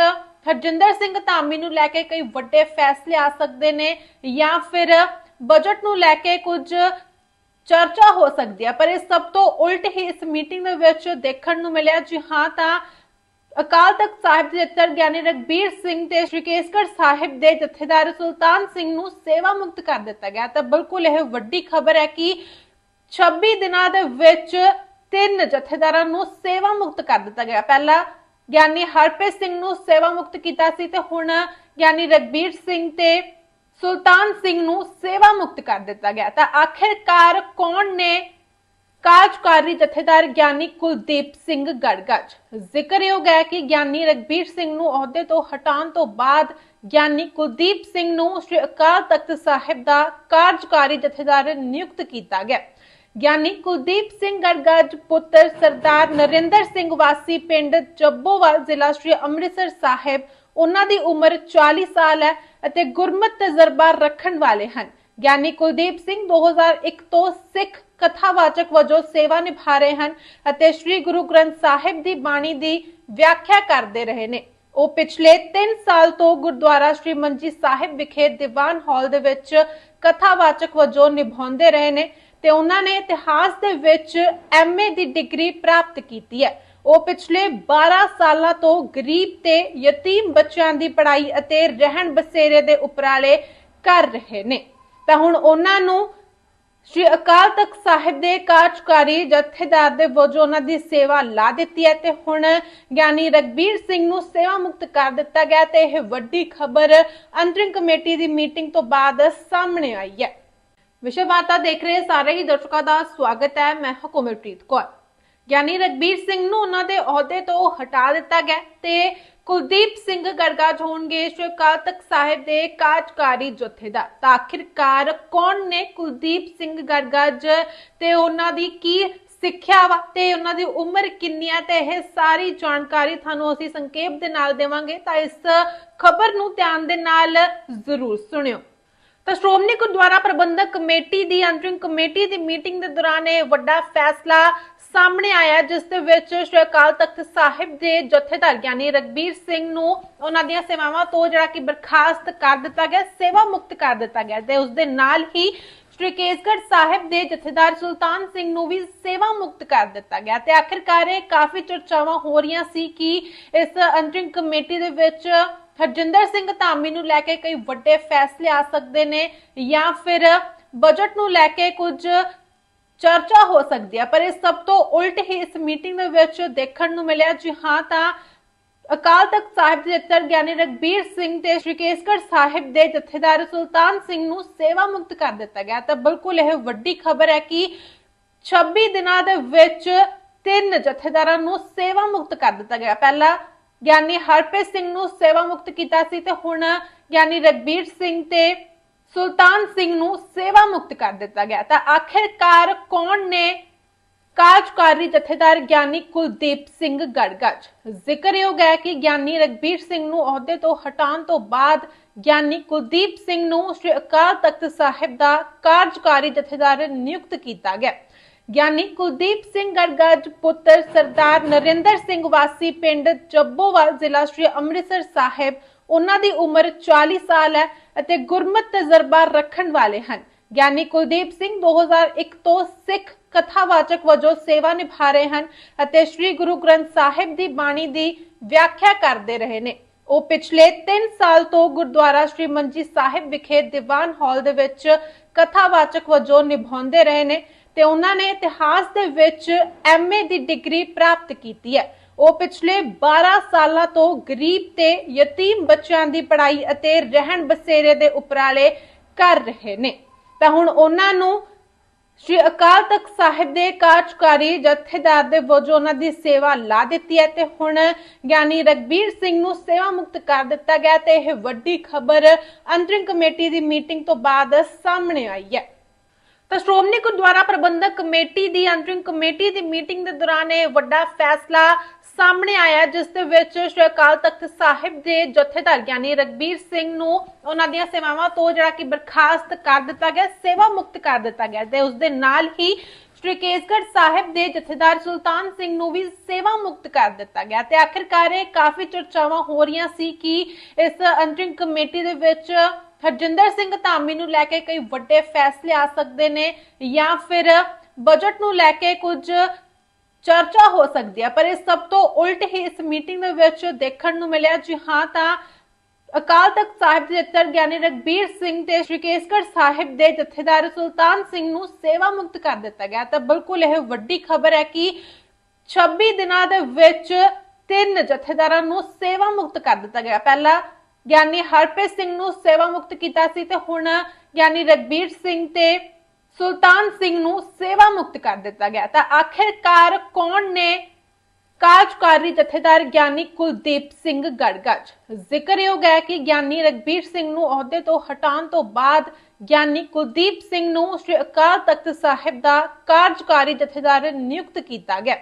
ਹਰਜਿੰਦਰ ਸਿੰਘ ਧਾਮੀ ਨੂੰ ਲੈ ਕੇ ਕਈ ਵੱਡੇ ਫੈਸਲੇ ਆ ਸਕਦੇ ਨੇ ਜਾਂ ਫਿਰ ਬਜਟ ਨੂੰ ਲੈ ਕੇ ਕੁਝ ਚਰਚਾ ਹੋ ਸਕਦੀ ਹੈ ਪਰ ਇਹ ਸਭ ਤੋਂ ਉਲਟ ਹੀ ਇਸ ਮੀਟਿੰਗ ਦੇ ਵਿੱਚ ਦੇਖਣ ਨੂੰ ਮਿਲਿਆ। ਜੀ ਹਾਂ, ਤਾਂ ਅਕਾਲ ਤਖਤ ਸਾਹਿਬ ਦੇ ਜਥੇਦਾਰ ਗਿਆਨੀ ਰਗਬੀਰ ਸਿੰਘ ਤੇ ਸ਼੍ਰੀ ਕੇਸਗੜ ਸਾਹਿਬ ਦੇ ਜਥੇਦਾਰ ਸੁਲਤਾਨ ਸਿੰਘ ਨੂੰ ਸੇਵਾ ਮੁਕਤ ਕਰ ਦਿੱਤਾ ਗਿਆ। ਤਾਂ ਬਿਲਕੁਲ ਇਹ ਵੱਡੀ ਖਬਰ ਹੈ ਕਿ 26 ਦਿਨਾਂ ਦੇ ਵਿੱਚ ਤਿੰਨ ਜਥੇਦਾਰਾਂ ਨੂੰ ਸੇਵਾ ਮੁਕਤ ਕਰ ਦਿੱਤਾ ਗਿਆ। ਪਹਿਲਾਂ ਗਿਆਨੀ ਹਰਪ੍ਰੀਤ ਸਿੰਘ ਨੂੰ ਸੇਵਾ ਮੁਕਤ ਕੀਤਾ ਸੀ ਤੇ ਹੁਣ ਗਿਆਨੀ ਰਗਬੀਰ ਸਿੰਘ ਤੇ ਸੁਲਤਾਨ ਸਿੰਘ ਨੂੰ ਸੇਵਾ ਮੁਕਤ ਕਰ ਦਿੱਤਾ ਗਿਆ। ਤਾਂ ਆਖਿਰਕਾਰ ਕੌਣ ਨੇ ਕਾਰਜਕਾਰੀ ਜਥੇਦਾਰ ਗਿਆਨੀ ਕੁਲਦੀਪ ਸਿੰਘ ਗੜਗੜ ਜ਼ਿਕਰਯੋਗ ਹੈ ਕਿ ਗਿਆਨੀ ਰਗਬੀਰ ਸਿੰਘ ਨੂੰ ਅਹੁਦੇ ਤੋਂ ਹਟਾਉਣ ਤੋਂ ਬਾਅਦ ਗਿਆਨੀ ਕੁਲਦੀਪ ਸਿੰਘ ਨੂੰ ਸ੍ਰੀ ਅਕਾਲ ਤਖਤ ਸਾਹਿਬ ਦਾ ਕਾਰਜਕਾਰੀ ਜਥੇਦਾਰ ਨਿਯੁਕਤ ਕੀਤਾ ਗਿਆ। ਗਿਆਨੀ ਕੁਲਦੀਪ ਸਿੰਘ ਗੜਗੜ ਪੁੱਤਰ ਸਰਦਾਰ ਨਰਿੰਦਰ ਸਿੰਘ ਵਾਸੀ, ਪਿੰਡ ਜੱਬੋਵਾਲ, ਜ਼ਿਲ੍ਹਾ ਸ੍ਰੀ ਅੰਮ੍ਰਿਤਸਰ ਸਾਹਿਬ। ਉਹਨਾਂ ਦੀ ਉਮਰ 40 ਸਾਲ ਹੈ ਅਤੇ ਗੁਰਮਤ ਤਜਰਬਾ ਰੱਖਣ ਵਾਲੇ ਹਨ। ਗਿਆਨੀ ਕੁਲਦੀਪ ਸਿੰਘ 2001 ਤੋਂ ਸਿੱਖ ਕਥਾਵਾਚਕ ਵਜੋਂ ਸੇਵਾ ਨਿਭਾ ਰਹੇ ਹਨ ਅਤੇ ਸ੍ਰੀ ਗੁਰੂ ਗ੍ਰੰਥ ਸਾਹਿਬ ਦੀ ਬਾਣੀ ਦੀ ਵਿਆਖਿਆ ਕਰਦੇ ਰਹੇ ਨੇ। ਉਹ ਪਿਛਲੇ 3 ਸਾਲ ਤੋਂ ਗੁਰਦੁਆਰਾ ਸ੍ਰੀ ਮੰਜੀ ਸਾਹਿਬ ਵਿਖੇ ਦੀਵਾਨ ਹਾਲ ਦੇ ਵਿੱਚ ਕਥਾਵਾਚਕ ਵਜੋਂ ਨਿਭਾਉਂਦੇ ਰਹੇ ਨੇ ਤੇ ਉਹਨਾਂ ਨੇ ਇਤਿਹਾਸ ਦੇ ਵਿੱਚ ਐਮਏ ਦੀ ਡਿਗਰੀ ਪ੍ਰਾਪਤ ਕੀਤੀ ਹੈ। ਉਹ ਪਿਛਲੇ 12 ਸਾਲਾਂ ਤੋਂ ਗਰੀਬ ਤੇ ਯਤੀਮ ਬੱਚਿਆਂ ਦੀ ਪੜ੍ਹਾਈ ਅਤੇ ਰਹਿਣ ਬਸੇਰੇ ਦੇ ਉਪਰਾਲੇ ਕਰ ਰਹੇ ਨੇ। ਤਾਂ ਹੁਣ ਉਹਨਾਂ ਨੂੰ ਸ਼੍ਰੀ ਅਕਾਲ ਤਖਤ ਸਾਹਿਬ ਦੇ ਕਾਰਜਕਾਰੀ ਜਥੇਦਾਰ ਦੇ ਵਜੋਂ ਉਹਨਾਂ ਦੀ ਸੇਵਾ ਲਾ ਦਿੱਤੀ ਹੈ ਤੇ ਹੁਣ ਗਿਆਨੀ ਰਗਬੀਰ ਸਿੰਘ ਨੂੰ ਸੇਵਾ ਮੁਕਤ ਕਰ ਦਿੱਤਾ ਗਿਆ ਤੇ ਇਹ ਵੱਡੀ ਖਬਰ ਅੰਤਰਿਮ ਕਮੇਟੀ ਦੀ ਮੀਟਿੰਗ ਤੋਂ ਬਾਅਦ ਸਾਹਮਣੇ ਆਈ ਹੈ। ਵਿਸ਼ੇ ਵਾਰਤਾ ਦੇਖ ਰਹੇ ਸਾਰੇ ਹੀ ਦਰਸ਼ਕਾਂ ਦਾ ਸਵਾਗਤ ਹੈ। ਮੈਂ ਹਾਂ ਕੌਰ। ਗਿਆਨੀ ਰਗਬੀਰ ਸਿੰਘ ਨੂੰ ਉਹਨਾਂ ਦੇ ਅਹੁਦੇ ਤੋਂ ਹਟਾ ਦਿੱਤਾ ਗਿਆ ਤੇ ਕੁਲਦੀਪ ਸਿੰਘ ਗਰਗਾਜ ਹੋਣਗੇ ਸ਼੍ਰੀ ਅਕਾਲ ਤਖਤ ਸਾਹਿਬ ਦੇ ਕਾਰਜਕਾਰੀ ਜਥੇਦਾਰ। ਤਾਂ ਆਖਿਰਕਾਰ ਕੌਣ ਨੇ ਕੁਲਦੀਪ ਸਿੰਘ ਗਰਗਾਜ ਤੇ ਉਹਨਾਂ ਦੀ ਕੀ ਸਿੱਖਿਆ ਵਾ ਤੇ ਉਹਨਾਂ ਦੀ ਉਮਰ ਕਿੰਨੀ ਆ ਤੇ ਇਹ ਸਾਰੀ ਜਾਣਕਾਰੀ ਤੁਹਾਨੂੰ ਅਸੀਂ ਸੰਖੇਪ ਦੇ ਨਾਲ ਦੇਵਾਂਗੇ। ਤਾਂ ਇਸ ਖਬਰ ਨੂੰ ਧਿਆਨ ਦੇ ਨਾਲ ਜ਼ਰੂਰ ਸੁਣਿਓ। ਤਾਂ ਸ਼੍ਰੋਮਣੀ ਗੁਰਦੁਆਰਾ ਪ੍ਰਬੰਧਕ ਕਮੇਟੀ ਦੀ ਅੰਤਰਿਮ ਕਮੇਟੀ ਦੀ ਮੀਟਿੰਗ ਦੇ ਦੌਰਾਨ ਇਹ ਵੱਡਾ ਫੈਸਲਾ ਸਾਹਮਣੇ ਆਇਆ ਜਿਸ ਦੇ ਵਿੱਚ ਸ਼੍ਰੀ ਅਕਾਲ ਤਖਤ ਸਾਹਿਬ ਦੇ ਜਥੇਦਾਰ ਗਿਆਨੀ ਰਗਬੀਰ ਸਿੰਘ ਨੂੰ ਉਹਨਾਂ ਦੀਆਂ ਸੇਵਾਵਾਂ ਤੋਂ ਜਿਹੜਾ ਕਿ ਬਰਖਾਸਤ ਕਰ ਦਿੱਤਾ ਗਿਆ, ਸੇਵਾ ਮੁਕਤ ਕਰ ਦਿੱਤਾ ਗਿਆ ਤੇ ਉਸ ਦੇ ਨਾਲ ਹੀ ਸ਼੍ਰੀ ਕੇਸਗੜ੍ਹ ਸਾਹਿਬ ਦੇ ਜਥੇਦਾਰ ਸੁਲਤਾਨ ਸਿੰਘ ਨੂੰ ਵੀ ਸੇਵਾ ਮੁਕਤ ਕਰ ਦਿੱਤਾ ਗਿਆ ਤੇ ਆਖਿਰਕਾਰ ਇਹ ਕਾਫੀ ਚਰਚਾਵਾਂ ਹੋ ਰਹੀਆਂ ਸੀ ਕਿ ਇਸ ਅੰਤਰਿਮ ਕਮੇਟੀ ਦੇ ਵਿੱਚ ਹਰਜਿੰਦਰ ਸਿੰਘ ਧਾਮੀ ਨੂੰ ਲੈ ਕੇ ਕਈ ਵੱਡੇ ਫੈਸਲੇ ਆ ਸਕਦੇ ਨੇ ਜਾਂ ਫਿਰ ਬਜਟ ਨੂੰ ਲੈ ਕੇ ਕੁਝ ਚਰਚਾ ਹੋ ਸਕਦੀ ਹੈ ਪਰ ਇਹ ਸਭ ਤੋਂ ਉਲਟ ਹੀ ਇਸ ਮੀਟਿੰਗ ਦੇ ਵਿੱਚ ਦੇਖਣ ਨੂੰ ਮਿਲਿਆ ਜੀ ਹਾਂ ਤਾਂ ਅਕਾਲ ਤਖਤ ਸਾਹਿਬ ਦੇ ਜਥੇਦਾਰ ਗਿਆਨੀ ਰਗਬੀਰ ਸਿੰਘ ਤੇ ਸ਼੍ਰੀ ਕੇਸਗੜ ਸਾਹਿਬ ਦੇ ਜਥੇਦਾਰ ਸੁਲਤਾਨ ਸਿੰਘ ਨੂੰ ਸੇਵਾ ਮੁਕਤ ਕਰ ਦਿੱਤਾ ਗਿਆ। ਤਾਂ ਬਿਲਕੁਲ ਇਹ ਵੱਡੀ ਖਬਰ ਹੈ ਕਿ 26 ਦਿਨਾਂ ਦੇ ਵਿੱਚ ਤਿੰਨ ਜਥੇਦਾਰਾਂ ਨੂੰ ਸੇਵਾ ਮੁਕਤ ਕਰ ਦਿੱਤਾ ਗਿਆ। ਪਹਿਲਾ ਗਿਆਨੀ ਹਰਪ੍ਰੀਤ ਸਿੰਘ ਨੂੰ ਸੇਵਾ ਮੁਕਤ ਕੀਤਾ ਸੀ ਤੇ ਹੁਣ ਗਿਆਨੀ ਰਗਬੀਰ ਸਿੰਘ ਤੇ ਸੁਲਤਾਨ ਸਿੰਘ ਨੂੰ ਸੇਵਾ ਮੁਕਤ ਕਰ ਦਿੱਤਾ ਗਿਆ। ਤਾਂ ਆਖਿਰਕਾਰ ਕੌਣ ਨੇ ਕਾਰਜਕਾਰੀ ਜਥੇਦਾਰ ਗਿਆਨੀ ਕੁਲਦੀਪ ਸਿੰਘ ਗੜਗੜ ਜ਼ਿਕਰਯੋਗ ਹੈ ਕਿ ਗਿਆਨੀ ਰਗਬੀਰ ਸਿੰਘ ਨੂੰ ਅਹੁਦੇ ਤੋਂ ਹਟਾਉਣ ਤੋਂ ਬਾਅਦ ਗਿਆਨੀ ਕੁਲਦੀਪ ਸਿੰਘ ਨੂੰ ਸ੍ਰੀ ਅਕਾਲ ਤਖਤ ਸਾਹਿਬ ਦਾ ਕਾਰਜਕਾਰੀ ਜਥੇਦਾਰ ਨਿਯੁਕਤ ਕੀਤਾ ਗਿਆ। ਗਿਆਨੀ ਕੁਲਦੀਪ ਸਿੰਘ ਗੜਗੜ ਪੁੱਤਰ ਸਰਦਾਰ ਨਰਿੰਦਰ ਸਿੰਘ ਵਾਸੀ, ਪਿੰਡ ਜੱਬੋਵਾਲ ਜ਼ਿਲ੍ਹਾ ਸ੍ਰੀ ਅੰਮ੍ਰਿਤਸਰ ਸਾਹਿਬ। ਉਹਨਾਂ ਦੀ ਉਮਰ 40 ਸਾਲ ਹੈ ਅਤੇ ਗੁਰਮਤ ਤਜਰਬਾ ਰੱਖਣ ਵਾਲੇ ਹਨ। ਗਿਆਨੀ ਕੁਲਦੀਪ ਸਿੰਘ 2001 ਤੋਂ ਸਿੱਖ ਕਥਾਵਾਚਕ ਵਜੋਂ ਸੇਵਾ ਨਿਭਾ ਰਹੇ ਹਨ ਅਤੇ ਸ੍ਰੀ ਗੁਰੂ ਗ੍ਰੰਥ ਸਾਹਿਬ ਦੀ ਬਾਣੀ ਦੀ ਵਿਆਖਿਆ ਕਰਦੇ ਰਹੇ ਨੇ। ਉਹ ਪਿਛਲੇ 3 ਸਾਲ ਤੋਂ ਗੁਰਦੁਆਰਾ ਸ੍ਰੀ ਮੰਜੀ ਸਾਹਿਬ ਵਿਖੇ ਦੀਵਾਨ ਹਾਲ ਦੇ ਵਿੱਚ ਕਥਾਵਾਚਕ ਵਜੋਂ ਨਿਭਾਉਂਦੇ ਰਹੇ ਨੇ ਤੇ ਉਹਨਾਂ ਨੇ ਇਤਿਹਾਸ ਦੇ ਵਿੱਚ ਐਮਏ ਦੀ ਡਿਗਰੀ ਪ੍ਰਾਪਤ ਕੀਤੀ ਹੈ। ਉਹ ਪਿਛਲੇ 12 ਸਾਲਾਂ ਤੋਂ ਗਰੀਬ ਤੇ ਯਤੀਮ ਬੱਚਿਆਂ ਦੀ ਪੜ੍ਹਾਈ ਅਤੇ ਰਹਿਣ ਬਸੇਰੇ ਦੇ ਉਪਰਾਲੇ ਕਰ ਰਹੇ ਨੇ। ਤਾਂ ਹੁਣ ਉਹਨਾਂ ਨੂੰ ਸ਼੍ਰੀ ਅਕਾਲ ਤਖਤ ਸਾਹਿਬ ਦੇ ਕਾਰਜਕਾਰੀ ਜਥੇਦਾਰ ਦੇ ਵਜੋਂ ਉਹਨਾਂ ਦੀ ਸੇਵਾ ਲਾ ਦਿੱਤੀ ਹੈ ਤੇ ਹੁਣ ਗਿਆਨੀ ਰਗਬੀਰ ਸਿੰਘ ਨੂੰ ਸੇਵਾ ਮੁਕਤ ਕਰ ਦਿੱਤਾ ਗਿਆ ਤੇ ਇਹ ਵੱਡੀ ਖਬਰ ਅੰਤਰਿਮ ਕਮੇਟੀ ਦੀ ਮੀਟਿੰਗ ਤੋਂ ਬਾਅਦ ਸਾਹਮਣੇ ਆਈ ਹੈ। ਤਾਂ ਸ਼੍ਰੋਮਣੀ ਗੁਰਦੁਆਰਾ ਪ੍ਰਬੰਧਕ ਕਮੇਟੀ ਦੀ, ਅੰਤਰਿਮ ਕਮੇਟੀ ਦੀ ਮੀਟਿੰਗ ਦੇ ਦੌਰਾਨ ਇਹ ਵੱਡਾ ਫੈਸਲਾ ਸਾਹਮਣੇ ਆਇਆ ਜਿਸ ਦੇ ਵਿੱਚ ਸ਼੍ਰੀ ਅਕਾਲ ਤਖਤ ਸਾਹਿਬ ਦੇ ਜਥੇਦਾਰ ਗਿਆਨੀ ਰਗਬੀਰ ਸਿੰਘ ਨੂੰ ਉਹਨਾਂ ਦੀਆਂ ਸੇਵਾਵਾਂ ਤੋਂ ਜਿਹੜਾ ਕਿ ਬਰਖਾਸਤ ਕਰ ਦਿੱਤਾ ਗਿਆ, ਸੇਵਾ ਮੁਕਤ ਕਰ ਦਿੱਤਾ ਗਿਆ ਤੇ ਉਸ ਦੇ ਨਾਲ ਹੀ ਸ਼੍ਰੀ ਕੇਸਗੜ ਸਾਹਿਬ ਦੇ ਜਥੇਦਾਰ ਸੁਲਤਾਨ ਸਿੰਘ ਨੂੰ ਵੀ ਸੇਵਾ ਮੁਕਤ ਕਰ ਦਿੱਤਾ ਗਿਆ ਤੇ ਆਖਿਰਕਾਰ ਇਹ ਕਾਫੀ ਚਰਚਾਵਾਂ ਹੋ ਰਹੀਆਂ ਸੀ ਕਿ ਇਸ ਅੰਤਰਿਮ ਕਮੇਟੀ ਦੇ ਵਿੱਚ ਹਰਜਿੰਦਰ ਸਿੰਘ ਧਾਮੀ ਨੂੰ ਲੈ ਕੇ ਕਈ ਵੱਡੇ ਫੈਸਲੇ ਆ ਸਕਦੇ ਨੇ ਜਾਂ ਫਿਰ ਬਜਟ ਨੂੰ ਲੈ ਕੇ ਕੁਝ ਚਰਚਾ ਹੋ ਸਕਦੀ ਹੈ, ਪਰ ਇਹ ਸਭ ਤੋਂ ਉਲਟ ਹੀ ਇਸ ਮੀਟਿੰਗ ਦੇ ਵਿੱਚ ਦੇਖਣ ਨੂੰ ਮਿਲਿਆ ਜੀ ਹਾਂ ਤਾਂ ਅਕਾਲ ਤਖਤ ਸਾਹਿਬ ਦੇ ਜਥੇਦਾਰ ਗਿਆਨੀ ਰਗਬੀਰ ਸਿੰਘ ਤੇ ਸ਼੍ਰੀ ਕੇਸਗੜ ਸਾਹਿਬ ਦੇ ਜਥੇਦਾਰ ਸੁਲਤਾਨ ਸਿੰਘ ਨੂੰ ਸੇਵਾ ਮੁਕਤ ਕਰ ਦਿੱਤਾ ਗਿਆ। ਤਾਂ ਬਿਲਕੁਲ ਇਹ ਵੱਡੀ ਖਬਰ ਹੈ ਕਿ 26 ਦਿਨਾਂ ਦੇ ਵਿੱਚ ਤਿੰਨ ਜਥੇਦਾਰਾਂ ਨੂੰ ਸੇਵਾ ਮੁਕਤ ਕਰ ਦਿੱਤਾ ਗਿਆ। ਪਹਿਲਾ ਗਿਆਨੀ ਹਰਪ੍ਰੀਤ ਸਿੰਘ ਨੂੰ ਸੇਵਾ ਮੁਕਤ ਕੀਤਾ ਸੀ ਤੇ ਹੁਣ ਗਿਆਨੀ ਰਗਬੀਰ ਸਿੰਘ ਤੇ ਸੁਲਤਾਨ ਸਿੰਘ ਨੂੰ ਸੇਵਾ ਮੁਕਤ ਕਰ ਦਿੱਤਾ ਗਿਆ। ਤਾਂ ਆਖਿਰਕਾਰ ਕੌਣ ਨੇ ਕਾਰਜਕਾਰੀ ਜਥੇਦਾਰ ਗਿਆਨੀ ਕੁਲਦੀਪ ਸਿੰਘ ਗੜਗੜ ਜ਼ਿਕਰਯੋਗ ਹੈ ਕਿ ਗਿਆਨੀ ਰਗਬੀਰ ਸਿੰਘ ਨੂੰ ਅਹੁਦੇ ਤੋਂ ਹਟਾਉਣ ਤੋਂ ਬਾਅਦ ਗਿਆਨੀ ਕੁਲਦੀਪ ਸਿੰਘ ਨੂੰ ਸ੍ਰੀ ਅਕਾਲ ਤਖਤ ਸਾਹਿਬ ਦਾ ਕਾਰਜਕਾਰੀ ਜਥੇਦਾਰ ਨਿਯੁਕਤ ਕੀਤਾ ਗਿਆ।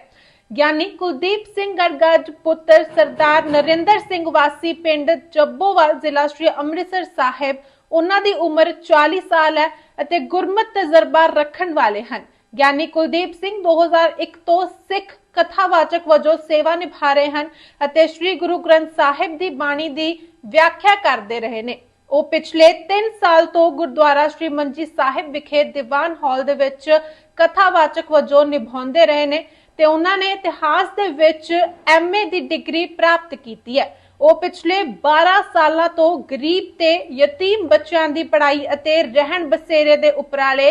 ਗਿਆਨੀ ਕੁਲਦੀਪ ਸਿੰਘ ਗੜਗੜ ਪੁੱਤਰ ਸਰਦਾਰ ਨਰਿੰਦਰ ਸਿੰਘ ਵਾਸੀ, ਪਿੰਡ ਜੱਬੋਵਾਲ ਜ਼ਿਲ੍ਹਾ ਸ੍ਰੀ ਅੰਮ੍ਰਿਤਸਰ ਸਾਹਿਬ। ਉਹਨਾਂ ਦੀ ਉਮਰ 40 ਸਾਲ ਹੈ ਅਤੇ ਗੁਰਮਤ ਤਜਰਬਾ ਰੱਖਣ ਵਾਲੇ ਹਨ। ਗਿਆਨੀ ਕੁਲਦੀਪ ਸਿੰਘ 2001 ਤੋਂ ਸਿੱਖ ਕਥਾਵਾਚਕ ਵਜੋਂ ਸੇਵਾ ਨਿਭਾ ਰਹੇ ਹਨ ਅਤੇ ਸ੍ਰੀ ਗੁਰੂ ਗ੍ਰੰਥ ਸਾਹਿਬ ਦੀ ਬਾਣੀ ਦੀ ਵਿਆਖਿਆ ਕਰਦੇ ਰਹੇ ਨੇ। ਉਹ ਪਿਛਲੇ 3 ਸਾਲ ਤੋਂ ਗੁਰਦੁਆਰਾ ਸ੍ਰੀ ਮੰਜੀ ਸਾਹਿਬ ਵਿਖੇ ਦੀਵਾਨ ਹਾਲ ਦੇ ਵਿੱਚ ਕਥਾਵਾਚਕ ਵਜੋਂ ਨਿਭਾਉਂਦੇ ਰਹੇ ਨੇ ਤੇ ਉਹਨਾਂ ਨੇ ਇਤਿਹਾਸ ਦੇ ਵਿੱਚ ਐਮਏ ਦੀ ਡਿਗਰੀ ਪ੍ਰਾਪਤ ਕੀਤੀ ਹੈ। ਉਹ ਪਿਛਲੇ 12 ਸਾਲਾਂ ਤੋਂ ਗਰੀਬ ਤੇ ਯਤੀਮ ਬੱਚਿਆਂ ਦੀ ਪੜ੍ਹਾਈ ਅਤੇ ਰਹਿਣ ਬਸੇਰੇ ਦੇ ਉਪਰਾਲੇ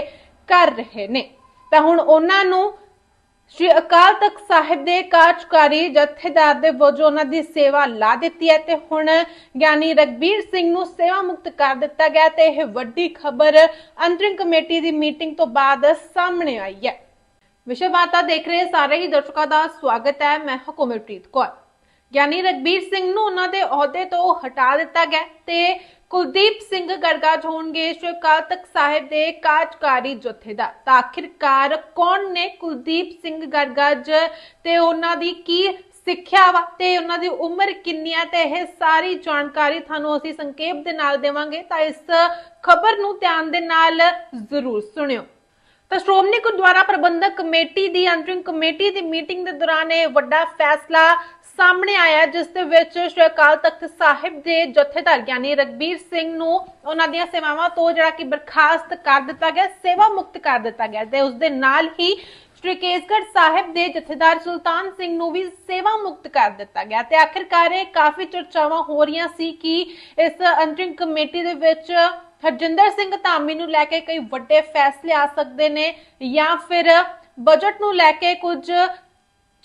ਕਰ ਰਹੇ ਨੇ। ਤਾਂ ਹੁਣ ਉਹਨਾਂ ਨੂੰ ਸ਼੍ਰੀ ਅਕਾਲ ਤਖਤ ਸਾਹਿਬ ਦੇ ਕਾਰਜਕਾਰੀ ਜਥੇਦਾਰ ਦੇ ਵਜੋਂ ਉਹਨਾਂ ਦੀ ਸੇਵਾ ਲਾ ਦਿੱਤੀ ਹੈ ਤੇ ਹੁਣ ਗਿਆਨੀ ਰਗਬੀਰ ਸਿੰਘ ਨੂੰ ਸੇਵਾ ਮੁਕਤ ਕਰ ਦਿੱਤਾ ਗਿਆ ਤੇ ਇਹ ਵੱਡੀ ਖਬਰ ਅੰਤਰਿਮ ਕਮੇਟੀ ਦੀ ਮੀਟਿੰਗ ਤੋਂ ਬਾਅਦ ਸਾਹਮਣੇ ਆਈ ਹੈ। ਵਿਸ਼ੇ ਵਾਰਤਾ ਦੇਖ ਰਹੇ ਸਾਰੇ ਹੀ ਦਰਸ਼ਕਾਂ ਦਾ ਸਵਾਗਤ ਹੈ। ਮੈਂ ਹਾਂ ਕੌਰ। ਗਿਆਨੀ ਰਗਬੀਰ ਸਿੰਘ ਨੂੰ ਉਹਨਾਂ ਦੇ ਅਹੁਦੇ ਤੋਂ ਹਟਾ ਦਿੱਤਾ ਗਿਆ ਤੇ ਕੁਲਦੀਪ ਸਿੰਘ ਗਰਗਾਜ ਹੋਣਗੇ ਸ਼੍ਰੀ ਅਕਾਲ ਤਖਤ ਸਾਹਿਬ ਦੇ ਕਾਰਜਕਾਰੀ ਜਥੇਦਾਰ। ਤਾਂ ਆਖਿਰਕਾਰ ਕੌਣ ਨੇ ਕੁਲਦੀਪ ਸਿੰਘ ਗਰਗਾਜ ਤੇ ਉਹਨਾਂ ਦੀ ਕੀ ਸਿੱਖਿਆ ਵਾ ਤੇ ਉਹਨਾਂ ਦੀ ਉਮਰ ਕਿੰਨੀ ਹੈ ਤੇ ਇਹ ਸਾਰੀ ਜਾਣਕਾਰੀ ਤੁਹਾਨੂੰ ਅਸੀਂ ਸੰਖੇਪ ਦੇ ਨਾਲ ਦੇਵਾਂਗੇ। ਤਾਂ ਇਸ ਖਬਰ ਨੂੰ ਧਿਆਨ ਦੇ ਨਾਲ ਜ਼ਰੂਰ ਸੁਣਿਓ। ਤਾਂ ਸ਼੍ਰੋਮਣੀ ਗੁਰਦੁਆਰਾ ਪ੍ਰਬੰਧਕ ਕਮੇਟੀ ਦੀ ਅੰਤਰਿਮ ਕਮੇਟੀ ਦੀ ਮੀਟਿੰਗ ਦੇ ਦੌਰਾਨ ਇਹ ਵੱਡਾ ਫੈਸਲਾ ਸਾਹਮਣੇ ਆਇਆ, ਜਿਸ ਦੇ ਵਿੱਚ ਸ਼੍ਰੀ ਅਕਾਲ ਤਖਤ ਸਾਹਿਬ ਦੇ ਜਥੇਦਾਰ ਗਿਆਨੀ ਰਗਬੀਰ ਸਿੰਘ ਨੂੰ ਉਹਨਾਂ ਦੀਆਂ ਸੇਵਾਵਾਂ ਤੋਂ ਜਿਹੜਾ ਕਿ ਬਰਖਾਸਤ ਕਰ ਦਿੱਤਾ ਗਿਆ, ਸੇਵਾ ਮੁਕਤ ਕਰ ਦਿੱਤਾ ਗਿਆ ਤੇ ਉਸ ਦੇ ਨਾਲ ਹੀ ਸ਼੍ਰੀ ਕੇਸਗੜ੍ਹ ਸਾਹਿਬ ਦੇ ਜਥੇਦਾਰ ਸੁਲਤਾਨ ਸਿੰਘ ਨੂੰ ਵੀ ਸੇਵਾ ਮੁਕਤ ਕਰ ਦਿੱਤਾ ਗਿਆ ਤੇ ਆਖਿਰਕਾਰ ਇਹ ਕਾਫੀ ਚਰਚਾਵਾਂ ਹੋ ਰਹੀਆਂ ਸੀ ਕਿ ਇਸ ਅੰਤਰਿਮ ਕਮੇਟੀ ਦੇ ਵਿੱਚ ਹਰਜਿੰਦਰ ਸਿੰਘ ਧਾਮੀ ਨੂੰ ਲੈ ਕੇ ਕਈ ਵੱਡੇ ਫੈਸਲੇ ਆ ਸਕਦੇ ਨੇ ਜਾਂ ਫਿਰ ਬਜਟ ਨੂੰ ਲੈ ਕੇ ਕੁਝ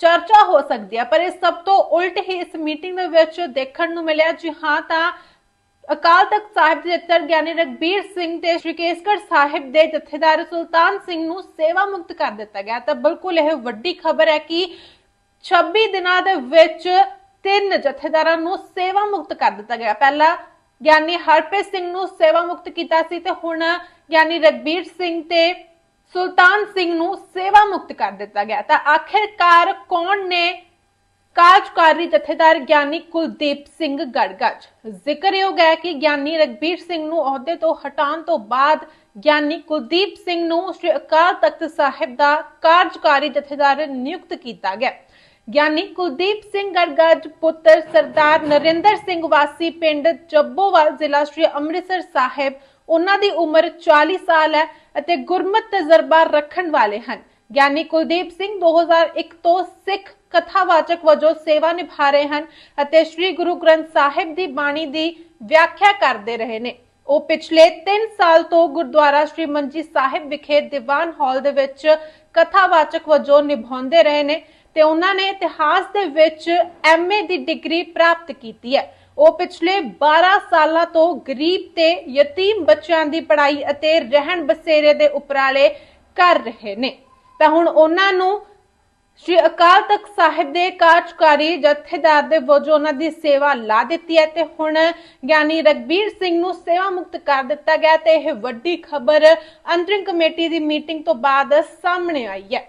ਚਰਚਾ ਹੋ ਸਕਦੀ ਹੈ ਪਰ ਇਹ ਸਭ ਤੋਂ ਉਲਟ ਹੀ ਇਸ ਮੀਟਿੰਗ ਦੇ ਵਿੱਚ ਦੇਖਣ ਨੂੰ ਮਿਲਿਆ। ਜੀ ਹਾਂ, ਤਾਂ ਅਕਾਲ ਤਖਤ ਸਾਹਿਬ ਦੇ ਜਥੇਦਾਰ ਗਿਆਨੀ ਰਗਬੀਰ ਸਿੰਘ ਤੇ ਸ਼੍ਰੀ ਕੇਸਗੜ ਸਾਹਿਬ ਦੇ ਜਥੇਦਾਰ ਸੁਲਤਾਨ ਸਿੰਘ ਨੂੰ ਸੇਵਾ ਮੁਕਤ ਕਰ ਦਿੱਤਾ ਗਿਆ। ਤਾਂ ਬਿਲਕੁਲ ਇਹ ਵੱਡੀ ਖਬਰ ਹੈ ਕਿ 26 ਦਿਨਾਂ ਦੇ ਵਿੱਚ ਤਿੰਨ ਜਥੇਦਾਰਾਂ ਨੂੰ ਸੇਵਾ ਮੁਕਤ ਕਰ ਦਿੱਤਾ ਗਿਆ। ਪਹਿਲਾ ਗਿਆਨੀ ਹਰਪ੍ਰੀਤ ਸਿੰਘ ਨੂੰ ਸੇਵਾ ਮੁਕਤ ਕੀਤਾ ਸੀ ਤੇ ਹੁਣ ਗਿਆਨੀ ਰਗਬੀਰ ਸਿੰਘ ਤੇ ਸੁਲਤਾਨ ਸਿੰਘ ਨੂੰ ਸੇਵਾ ਮੁਕਤ ਕਰ ਦਿੱਤਾ ਗਿਆ। ਤਾਂ ਆਖਿਰਕਾਰ ਕੌਣ ਨੇ ਕਾਰਜਕਾਰੀ ਜਥੇਦਾਰ ਗਿਆਨੀ ਕੁਲਦੀਪ ਸਿੰਘ ਗੜਗੜ ਜ਼ਿਕਰਯੋਗ ਹੈ ਕਿ ਗਿਆਨੀ ਰਗਬੀਰ ਸਿੰਘ ਨੂੰ ਅਹੁਦੇ ਤੋਂ ਹਟਾਉਣ ਤੋਂ ਬਾਅਦ ਗਿਆਨੀ ਕੁਲਦੀਪ ਸਿੰਘ ਨੂੰ ਸ੍ਰੀ ਅਕਾਲ ਤਖਤ ਸਾਹਿਬ ਦਾ ਕਾਰਜਕਾਰੀ ਜਥੇਦਾਰ ਨਿਯੁਕਤ ਕੀਤਾ ਗਿਆ। ਗਿਆਨੀ ਕੁਲਦੀਪ ਸਿੰਘ ਗੜਗੜ ਪੁੱਤਰ ਸਰਦਾਰ ਨਰਿੰਦਰ ਸਿੰਘ ਵਾਸੀ, ਪਿੰਡ ਜੱਬੋਵਾਲ, ਜ਼ਿਲ੍ਹਾ ਸ੍ਰੀ ਅੰਮ੍ਰਿਤਸਰ ਸਾਹਿਬ। ਉਹਨਾਂ ਦੀ ਉਮਰ 40 ਸਾਲ ਹੈ ਅਤੇ ਗੁਰਮਤ ਤਜਰਬਾ ਰੱਖਣ ਵਾਲੇ ਹਨ। ਗਿਆਨੀ ਕੁਲਦੀਪ ਸਿੰਘ 2001 ਤੋਂ ਸਿੱਖ ਕਥਾਵਾਚਕ ਵਜੋਂ ਸੇਵਾ ਨਿਭਾ ਰਹੇ ਹਨ ਅਤੇ ਸ੍ਰੀ ਗੁਰੂ ਗ੍ਰੰਥ ਸਾਹਿਬ ਦੀ ਬਾਣੀ ਦੀ ਵਿਆਖਿਆ ਕਰਦੇ ਰਹੇ ਨੇ। ਉਹ ਪਿਛਲੇ 3 ਸਾਲ ਤੋਂ ਗੁਰਦੁਆਰਾ ਸ੍ਰੀ ਮੰਜੀ ਸਾਹਿਬ ਵਿਖੇ ਦੀਵਾਨ ਹਾਲ ਦੇ ਵਿੱਚ ਕਥਾਵਾਚਕ ਵਜੋਂ ਨਿਭਾਉਂਦੇ ਰਹੇ ਨੇ ਤੇ ਉਹਨਾਂ ਨੇ ਇਤਿਹਾਸ ਦੇ ਵਿੱਚ ਐਮਏ ਦੀ ਡਿਗਰੀ ਪ੍ਰਾਪਤ ਕੀਤੀ ਹੈ। ਉਹ ਪਿਛਲੇ 12 ਸਾਲਾਂ ਤੋਂ ਗਰੀਬ ਤੇ ਯਤੀਮ ਬੱਚਿਆਂ ਦੀ ਪੜ੍ਹਾਈ ਅਤੇ ਰਹਿਣ ਬਸੇਰੇ ਦੇ ਉਪਰਾਲੇ ਕਰ ਰਹੇ ਨੇ। ਤਾਂ ਹੁਣ ਉਹਨਾਂ ਨੂੰ ਸ਼੍ਰੀ ਅਕਾਲ ਤਖਤ ਸਾਹਿਬ ਦੇ ਕਾਰਜਕਾਰੀ ਜਥੇਦਾਰ ਦੇ ਵਜੋਂ ਉਹਨਾਂ ਦੀ ਸੇਵਾ ਲਾ ਦਿੱਤੀ ਹੈ ਤੇ ਹੁਣ ਗਿਆਨੀ ਰਗਬੀਰ ਸਿੰਘ ਨੂੰ ਸੇਵਾ ਮੁਕਤ ਕਰ ਦਿੱਤਾ ਗਿਆ ਤੇ ਇਹ ਵੱਡੀ ਖਬਰ ਅੰਤਰਿਮ ਕਮੇਟੀ ਦੀ ਮੀਟਿੰਗ ਤੋਂ ਬਾਅਦ ਸਾਹਮਣੇ ਆਈ ਹੈ।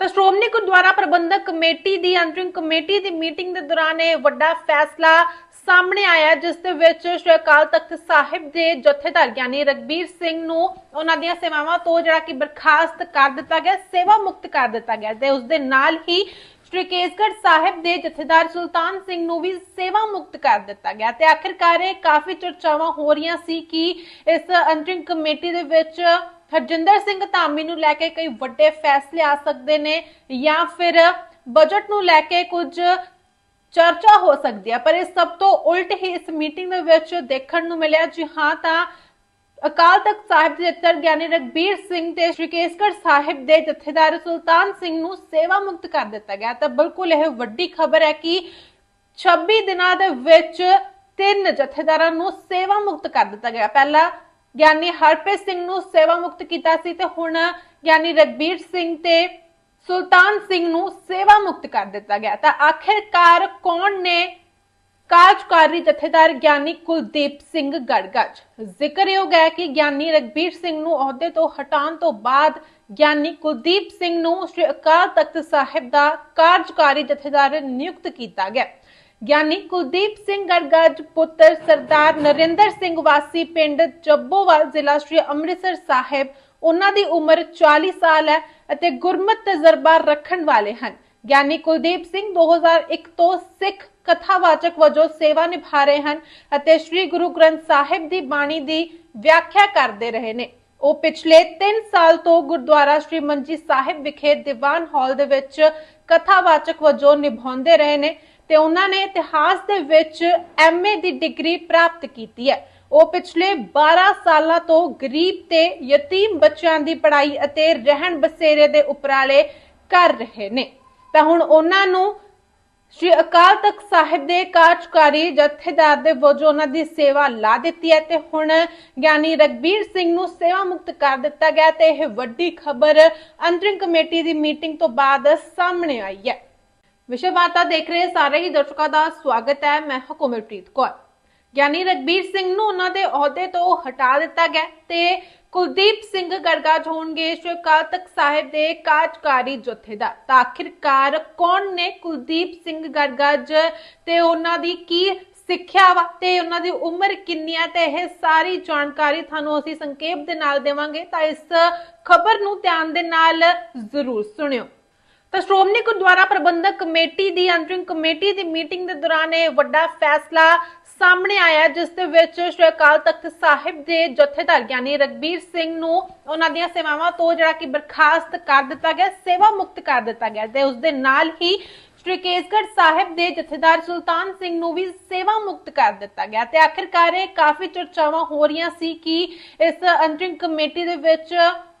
ਤਾਂ ਸ਼੍ਰੋਮਣੀ ਗੁਰਦੁਆਰਾ ਪ੍ਰਬੰਧਕ ਕਮੇਟੀ ਦੀ ਅੰਤਰਿਮ ਕਮੇਟੀ ਦੀ ਮੀਟਿੰਗ ਦੇ ਦੌਰਾਨ ਇਹ ਵੱਡਾ ਫੈਸਲਾ ਸਾਹਮਣੇ ਆਇਆ ਜਿਸ ਦੇ ਵਿੱਚ ਸ਼੍ਰੀ ਅਕਾਲ ਤਖਤ ਸਾਹਿਬ ਦੇ ਜਥੇਦਾਰ ਗਿਆਨੀ ਰਗਬੀਰ ਸਿੰਘ ਨੂੰ ਉਹਨਾਂ ਦੀਆਂ ਸੇਵਾਵਾਂ ਤੋਂ ਜਿਹੜਾ ਕਿ ਬਰਖਾਸਤ ਕਰ ਦਿੱਤਾ ਗਿਆ, ਸੇਵਾ ਮੁਕਤ ਕਰ ਦਿੱਤਾ ਗਿਆ ਤੇ ਉਸ ਦੇ ਨਾਲ ਹੀ ਸ਼੍ਰੀ ਕੇਸਗੜ੍ਹ ਸਾਹਿਬ ਦੇ ਜਥੇਦਾਰ ਸੁਲਤਾਨ ਸਿੰਘ ਨੂੰ ਵੀ ਸੇਵਾ ਮੁਕਤ ਕਰ ਦਿੱਤਾ ਗਿਆ ਤੇ ਆਖਿਰਕਾਰ ਇਹ ਕਾਫੀ ਚਰਚਾਵਾਂ ਹੋ ਰਹੀਆਂ ਸੀ ਕਿ ਇਸ ਅੰਤਰਿਮ ਕਮੇਟੀ ਦੇ ਵਿੱਚ ਹਰਜਿੰਦਰ ਸਿੰਘ ਧਾਮੀ ਨੂੰ ਲੈ ਕੇ ਕਈ ਵੱਡੇ ਫੈਸਲੇ ਆ ਸਕਦੇ ਨੇ ਜਾਂ ਫਿਰ ਬਜਟ ਨੂੰ ਲੈ ਕੇ ਕੁਝ ਚਰਚਾ ਹੋ ਸਕਦੀ ਹੈ ਪਰ ਇਹ ਸਭ ਤੋਂ ਉਲਟ ਹੀ ਇਸ ਮੀਟਿੰਗ ਦੇ ਵਿੱਚ ਦੇਖਣ ਨੂੰ ਮਿਲਿਆ ਜੀ ਹਾਂ ਤਾਂ ਅਕਾਲ ਤਖਤ ਸਾਹਿਬ ਦੇ ਜਥੇਦਾਰ ਗਿਆਨੀ ਰਗਬੀਰ ਸਿੰਘ ਤੇ ਸ਼੍ਰੀ ਕੇਸਗੜ ਸਾਹਿਬ ਦੇ ਜਥੇਦਾਰ ਸੁਲਤਾਨ ਸਿੰਘ ਨੂੰ ਸੇਵਾ ਮੁਕਤ ਕਰ ਦਿੱਤਾ ਗਿਆ। ਤਾਂ ਬਿਲਕੁਲ ਇਹ ਵੱਡੀ ਖਬਰ ਹੈ ਕਿ 26 ਦਿਨਾਂ ਦੇ ਵਿੱਚ ਤਿੰਨ ਜਥੇਦਾਰਾਂ ਨੂੰ ਸੇਵਾ ਮੁਕਤ ਕਰ ਦਿੱਤਾ ਗਿਆ। ਪਹਿਲਾ ਗਿਆਨੀ ਹਰਪ੍ਰੀਤ ਸਿੰਘ ਨੂੰ ਸੇਵਾ ਮੁਕਤ ਕੀਤਾ ਸੀ ਤੇ ਹੁਣ ਗਿਆਨੀ ਰਗਬੀਰ ਸਿੰਘ ਤੇ ਸੁਲਤਾਨ ਸਿੰਘ ਨੂੰ ਸੇਵਾ ਮੁਕਤ ਕਰ ਦਿੱਤਾ ਗਿਆ। ਤਾਂ ਆਖਿਰਕਾਰ ਕੌਣ ਨੇ? ਕਾਰਜਕਾਰੀ ਜਥੇਦਾਰ ਗਿਆਨੀ ਕੁਲਦੀਪ ਸਿੰਘ ਗੜਗੜ ਜ਼ਿਕਰਯੋਗ ਹੈ ਕਿ ਗਿਆਨੀ ਰਗਬੀਰ ਸਿੰਘ ਨੂੰ ਅਹੁਦੇ ਤੋਂ ਹਟਾਉਣ ਤੋਂ ਬਾਅਦ ਗਿਆਨੀ ਕੁਲਦੀਪ ਸਿੰਘ ਨੂੰ ਸ੍ਰੀ ਅਕਾਲ ਤਖਤ ਸਾਹਿਬ ਦਾ ਕਾਰਜਕਾਰੀ ਜਥੇਦਾਰ ਨਿਯੁਕਤ ਕੀਤਾ ਗਿਆ। ਗਿਆਨੀ ਕੁਲਦੀਪ ਸਿੰਘ ਗੜਗੜ ਪੁੱਤਰ ਸਰਦਾਰ ਨਰਿੰਦਰ ਸਿੰਘ ਵਾਸੀ, ਪਿੰਡ ਜੱਬੋਵਾਲ ਜ਼ਿਲ੍ਹਾ ਸ੍ਰੀ ਅੰਮ੍ਰਿਤਸਰ ਸਾਹਿਬ। ਉਹਨਾਂ ਦੀ ਉਮਰ 40 ਸਾਲ ਹੈ ਅਤੇ ਗੁਰਮਤ ਤਜਰਬਾ ਰੱਖਣ ਵਾਲੇ ਹਨ। ਗਿਆਨੀ ਕੁਲਦੀਪ ਸਿੰਘ 2001 ਤੋਂ ਸਿੱਖ ਕਥਾਵਾਚਕ ਵਜੋਂ ਸੇਵਾ ਨਿਭਾ ਰਹੇ ਹਨ ਅਤੇ ਸ੍ਰੀ ਗੁਰੂ ਗ੍ਰੰਥ ਸਾਹਿਬ ਦੀ ਬਾਣੀ ਦੀ ਵਿਆਖਿਆ ਕਰਦੇ ਰਹੇ ਨੇ। ਉਹ ਪਿਛਲੇ 3 ਸਾਲ ਤੋਂ ਗੁਰਦੁਆਰਾ ਸ੍ਰੀ ਮੰਜੀ ਸਾਹਿਬ ਵਿਖੇ ਦੀਵਾਨ ਹਾਲ ਦੇ ਵਿੱਚ ਕਥਾਵਾਚਕ ਵਜੋਂ ਨਿਭਾਉਂਦੇ ਰਹੇ ਨੇ ਤੇ ਉਹਨਾਂ ਨੇ ਇਤਿਹਾਸ ਦੇ ਵਿੱਚ ਐਮਏ ਦੀ ਡਿਗਰੀ ਪ੍ਰਾਪਤ ਕੀਤੀ ਹੈ। ਉਹ ਪਿਛਲੇ 12 ਸਾਲਾਂ ਤੋਂ ਗਰੀਬ ਤੇ ਯਤੀਮ ਬੱਚਿਆਂ ਦੀ ਪੜ੍ਹਾਈ ਅਤੇ ਰਹਿਣ ਬਸੇਰੇ ਦੇ ਉਪਰਾਲੇ ਕਰ ਰਹੇ ਨੇ। ਤਾਂ ਹੁਣ ਉਹਨਾਂ ਨੂੰ ਸ਼੍ਰੀ ਅਕਾਲ ਤਖਤ ਸਾਹਿਬ ਦੇ ਕਾਰਜਕਾਰੀ ਜਥੇਦਾਰ ਦੇ ਵਜੋਂ ਉਹਨਾਂ ਦੀ ਸੇਵਾ ਲਾ ਦਿੱਤੀ ਹੈ ਤੇ ਹੁਣ ਗਿਆਨੀ ਰਗਬੀਰ ਸਿੰਘ ਨੂੰ ਸੇਵਾ ਮੁਕਤ ਕਰ ਦਿੱਤਾ ਗਿਆ ਤੇ ਇਹ ਵੱਡੀ ਖਬਰ ਅੰਤਰਿਮ ਕਮੇਟੀ ਦੀ ਮੀਟਿੰਗ ਤੋਂ ਬਾਅਦ ਸਾਹਮਣੇ ਆਈ ਹੈ। ਵਿਸ਼ੇ ਵਾਰਤਾ ਦੇਖ ਰਹੇ ਸਾਰੇ ਹੀ ਦਰਸ਼ਕਾਂ ਦਾ ਸਵਾਗਤ ਹੈ। ਮੈਂ ਹਾਂ ਕੌਰ। ਗਿਆਨੀ ਰਗਬੀਰ ਸਿੰਘ ਨੂੰ ਉਹਨਾਂ ਦੇ ਅਹੁਦੇ ਤੋਂ ਹਟਾ ਦਿੱਤਾ ਗਿਆ ਤੇ ਕੁਲਦੀਪ ਸਿੰਘ ਗਰਗਾਜ ਹੋਣਗੇ ਸ਼੍ਰੀ ਅਕਾਲ ਤਖਤ ਸਾਹਿਬ ਦੇ ਕਾਰਜਕਾਰੀ ਜਥੇਦਾਰ। ਤਾਂ ਆਖਿਰਕਾਰ ਕੌਣ ਨੇ ਕੁਲਦੀਪ ਸਿੰਘ ਗਰਗਾਜ ਤੇ ਉਹਨਾਂ ਦੀ ਕੀ ਸਿੱਖਿਆ ਵਾ ਤੇ ਉਹਨਾਂ ਦੀ ਉਮਰ ਕਿੰਨੀ ਆ ਤੇ ਇਹ ਸਾਰੀ ਜਾਣਕਾਰੀ ਤੁਹਾਨੂੰ ਅਸੀਂ ਸੰਖੇਪ ਦੇ ਨਾਲ ਦੇਵਾਂਗੇ। ਤਾਂ ਇਸ ਖਬਰ ਨੂੰ ਧਿਆਨ ਦੇ ਨਾਲ ਜ਼ਰੂਰ ਸੁਣਿਓ। ਤਾਂ ਸ਼੍ਰੋਮਣੀ ਗੁਰਦੁਆਰਾ ਪ੍ਰਬੰਧਕ ਕਮੇਟੀ ਦੀ ਅੰਤਰਿਮ ਕਮੇਟੀ ਦੀ ਮੀਟਿੰਗ ਦੇ ਦੌਰਾਨ ਇਹ ਵੱਡਾ ਫੈਸਲਾ ਸਾਹਮਣੇ ਆਇਆ ਜਿਸ ਦੇ ਵਿੱਚ ਸ਼੍ਰੀ ਅਕਾਲ ਤਖਤ ਸਾਹਿਬ ਦੇ ਜਥੇਦਾਰ ਗਿਆਨੀ ਰਗਬੀਰ ਸਿੰਘ ਨੂੰ ਉਹਨਾਂ ਦੀਆਂ ਸੇਵਾਵਾਂ ਤੋਂ ਜਿਹੜਾ ਕਿ ਬਰਖਾਸਤ ਕਰ ਦਿੱਤਾ ਗਿਆ, ਸੇਵਾ ਮੁਕਤ ਕਰ ਦਿੱਤਾ ਗਿਆ ਤੇ ਉਸ ਦੇ ਨਾਲ ਹੀ ਸ਼੍ਰੀ ਕੇਸਗੜ ਸਾਹਿਬ ਦੇ ਜਥੇਦਾਰ ਸੁਲਤਾਨ ਸਿੰਘ ਨੂੰ ਵੀ ਸੇਵਾ ਮੁਕਤ ਕਰ ਦਿੱਤਾ ਗਿਆ ਤੇ ਆਖਿਰਕਾਰ ਇਹ ਕਾਫੀ ਚਰਚਾਵਾਂ ਹੋ ਰਹੀਆਂ ਸੀ ਕਿ ਇਸ ਅੰਤਰਿਮ ਕਮੇਟੀ ਦੇ ਵਿੱਚ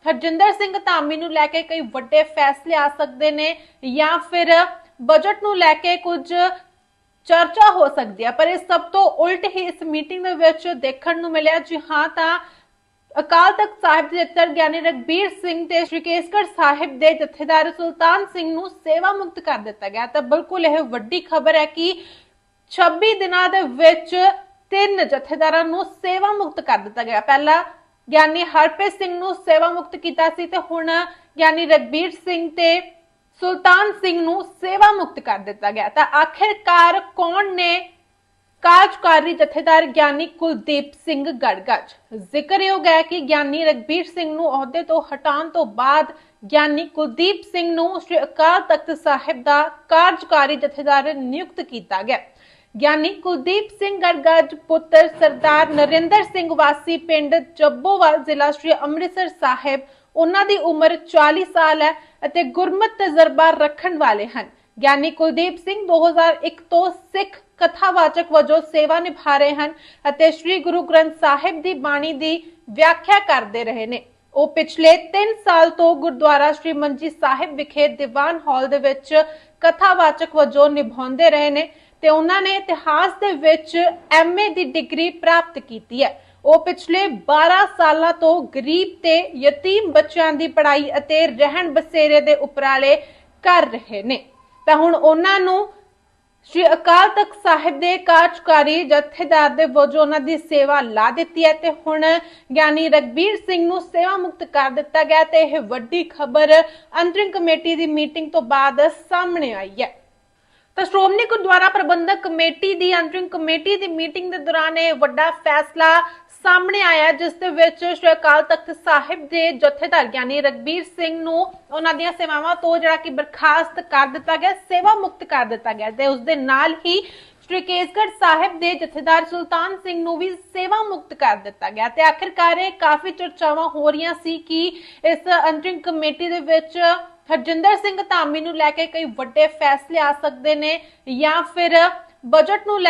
ਹਰਜਿੰਦਰ ਸਿੰਘ ਧਾਮੀ ਨੂੰ ਲੈ ਕੇ ਕਈ ਵੱਡੇ ਫੈਸਲੇ ਆ ਸਕਦੇ ਨੇ ਜਾਂ ਫਿਰ ਬਜਟ ਨੂੰ ਲੈ ਕੇ ਕੁਝ ਚਰਚਾ ਹੋ ਸਕਦੀ ਹੈ, ਪਰ ਇਹ ਸਭ ਤੋਂ ਉਲਟ ਹੀ ਇਸ ਮੀਟਿੰਗ ਦੇ ਵਿੱਚ ਦੇਖਣ ਨੂੰ ਮਿਲਿਆ ਜੀ ਹਾਂ ਤਾਂ ਅਕਾਲ ਤਖਤ ਸਾਹਿਬ ਦੇ ਜਥੇਦਾਰ ਗਿਆਨੀ ਰਗਬੀਰ ਸਿੰਘ ਤੇ ਸ਼੍ਰੀ ਕੇਸਗੜ ਸਾਹਿਬ ਦੇ ਜਥੇਦਾਰ ਸੁਲਤਾਨ ਸਿੰਘ ਨੂੰ ਸੇਵਾ ਮੁਕਤ ਕਰ ਦਿੱਤਾ ਗਿਆ। ਤਾਂ ਬਿਲਕੁਲ ਇਹ ਵੱਡੀ ਖਬਰ ਹੈ ਕਿ 26 ਦਿਨਾਂ ਦੇ ਵਿੱਚ ਤਿੰਨ ਜਥੇਦਾਰਾਂ ਨੂੰ ਸੇਵਾ ਮੁਕਤ ਕਰ ਦਿੱਤਾ ਗਿਆ। ਪਹਿਲਾਂ ਗਿਆਨੀ ਹਰਪ੍ਰੀਤ ਸਿੰਘ ਨੂੰ ਸੇਵਾ ਮੁਕਤ ਕੀਤਾ ਸੀ ਤੇ ਹੁਣ ਗਿਆਨੀ ਰਗਬੀਰ ਸਿੰਘ ਤੇ ਸੁਲਤਾਨ ਸਿੰਘ ਨੂੰ ਸੇਵਾ ਮੁਕਤ ਕਰ ਦਿੱਤਾ ਗਿਆ। ਤਾਂ ਆਖਿਰਕਾਰ ਕੌਣ ਨੇ ਕਾਰਜਕਾਰੀ ਜਥੇਦਾਰ ਗਿਆਨੀ ਕੁਲਦੀਪ ਸਿੰਘ ਗੜਗੜ ਜ਼ਿਕਰਯੋਗ ਹੈ ਕਿ ਗਿਆਨੀ ਰਗਬੀਰ ਸਿੰਘ ਨੂੰ ਅਹੁਦੇ ਤੋਂ ਹਟਾਉਣ ਤੋਂ ਬਾਅਦ ਗਿਆਨੀ ਕੁਲਦੀਪ ਸਿੰਘ ਨੂੰ ਸ੍ਰੀ ਅਕਾਲ ਤਖਤ ਸਾਹਿਬ ਦਾ ਕਾਰਜਕਾਰੀ ਜਥੇਦਾਰ ਨਿਯੁਕਤ ਕੀਤਾ ਗਿਆ। ਗਿਆਨੀ ਕੁਲਦੀਪ ਸਿੰਘ ਗੜਗੜ ਪੁੱਤਰ ਸਰਦਾਰ ਨਰਿੰਦਰ ਸਿੰਘ ਵਾਸੀ, ਪਿੰਡ ਜੱਬੋਵਾਲ ਜ਼ਿਲ੍ਹਾ ਸ੍ਰੀ ਅੰਮ੍ਰਿਤਸਰ ਸਾਹਿਬ। ਉਹਨਾਂ ਦੀ ਉਮਰ 40 ਸਾਲ ਹੈ ਅਤੇ ਗੁਰਮਤ ਤਜਰਬਾ ਰੱਖਣ ਵਾਲੇ ਹਨ। ਗਿਆਨੀ ਕੁਲਦੀਪ ਸਿੰਘ 2001 ਤੋਂ ਸਿੱਖ ਕਥਾਵਾਚਕ ਵਜੋਂ ਸੇਵਾ ਨਿਭਾ ਰਹੇ ਹਨ ਅਤੇ ਸ੍ਰੀ ਗੁਰੂ ਗ੍ਰੰਥ ਸਾਹਿਬ ਦੀ ਬਾਣੀ ਦੀ ਵਿਆਖਿਆ ਕਰਦੇ ਰਹੇ ਨੇ। ਉਹ ਪਿਛਲੇ 3 ਸਾਲ ਤੋਂ ਗੁਰਦੁਆਰਾ ਸ੍ਰੀ ਮੰਜੀ ਸਾਹਿਬ ਵਿਖੇ ਦੀਵਾਨ ਹਾਲ ਦੇ ਵਿੱਚ ਕਥਾਵਾਚਕ ਵਜੋਂ ਨਿਭਾਉਂਦੇ ਰਹੇ ਨੇ ਤੇ ਉਹਨਾਂ ਨੇ ਇਤਿਹਾਸ ਦੇ ਵਿੱਚ ਐਮਏ ਦੀ ਡਿਗਰੀ ਪ੍ਰਾਪਤ ਕੀਤੀ ਹੈ। ਉਹ ਪਿਛਲੇ 12 ਸਾਲਾਂ ਤੋਂ ਗਰੀਬ ਤੇ ਯਤੀਮ ਬੱਚਿਆਂ ਦੀ ਪੜ੍ਹਾਈ ਅਤੇ ਰਹਿਣ ਬਸੇਰੇ ਦੇ ਉਪਰਾਲੇ ਕਰ ਰਹੇ ਨੇ। ਤਾਂ ਹੁਣ ਉਹਨਾਂ ਨੂੰ ਸ਼੍ਰੀ ਅਕਾਲ ਤਖਤ ਸਾਹਿਬ ਦੇ ਕਾਰਜਕਾਰੀ ਜਥੇਦਾਰ ਦੇ ਵਜੋਂ ਉਹਨਾਂ ਦੀ ਸੇਵਾ ਲਾ ਦਿੱਤੀ ਹੈ ਤੇ ਹੁਣ ਗਿਆਨੀ ਰਗਬੀਰ ਸਿੰਘ ਨੂੰ ਸੇਵਾ ਮੁਕਤ ਕਰ ਦਿੱਤਾ ਗਿਆ ਤੇ ਇਹ ਵੱਡੀ ਖਬਰ ਅੰਤਰਿਮ ਕਮੇਟੀ ਦੀ ਮੀਟਿੰਗ ਤੋਂ ਬਾਅਦ ਸਾਹਮਣੇ ਆਈ ਹੈ। ਤਾਂ ਸ਼੍ਰੋਮਣੀ ਗੁਰਦੁਆਰਾ ਪ੍ਰਬੰਧਕ ਕਮੇਟੀ ਦੀ ਅੰਤਰਿਮ ਕਮੇਟੀ ਦੀ ਮੀਟਿੰਗ ਦੇ ਦੌਰਾਨ ਇਹ ਵੱਡਾ ਫੈਸਲਾ ਸਾਹਮਣੇ ਆਇਆ, ਜਿਸ ਦੇ ਵਿੱਚ ਸ਼੍ਰੀ ਅਕਾਲ ਤਖਤ ਸਾਹਿਬ ਦੇ ਜਥੇਦਾਰ ਗਿਆਨੀ ਰਗਬੀਰ ਸਿੰਘ ਨੂੰ ਉਹਨਾਂ ਦੀਆਂ ਸੇਵਾਵਾਂ ਤੋਂ ਜਿਹੜਾ ਕਿ ਬਰਖਾਸਤ ਕਰ ਦਿੱਤਾ ਗਿਆ, ਸੇਵਾ ਮੁਕਤ ਕਰ ਦਿੱਤਾ ਗਿਆ ਤੇ ਉਸ ਦੇ ਨਾਲ ਹੀ ਸ਼੍ਰੀ ਕੇਸਗੜ੍ਹ ਸਾਹਿਬ ਦੇ ਜਥੇਦਾਰ ਸੁਲਤਾਨ ਸਿੰਘ ਨੂੰ ਵੀ ਸੇਵਾ ਮੁਕਤ ਕਰ ਦਿੱਤਾ ਗਿਆ ਤੇ ਆਖਿਰਕਾਰ ਇਹ ਕਾਫੀ ਚਰਚਾਵਾਂ ਹੋ ਰਹੀਆਂ ਸੀ ਕਿ ਇਸ ਅੰਤਰਿਮ ਕਮੇਟੀ ਦੇ ਵਿੱਚ ਹਰਜਿੰਦਰ ਸਿੰਘ ਧਾਮੀ ਨੂੰ ਲੈ ਕੇ ਕਈ ਵੱਡੇ ਫੈਸਲੇ ਆ ਸਕਦੇ ਨੇ ਜਾਂ ਫਿਰ ਬਜਟ ਨੂੰ ਲੈ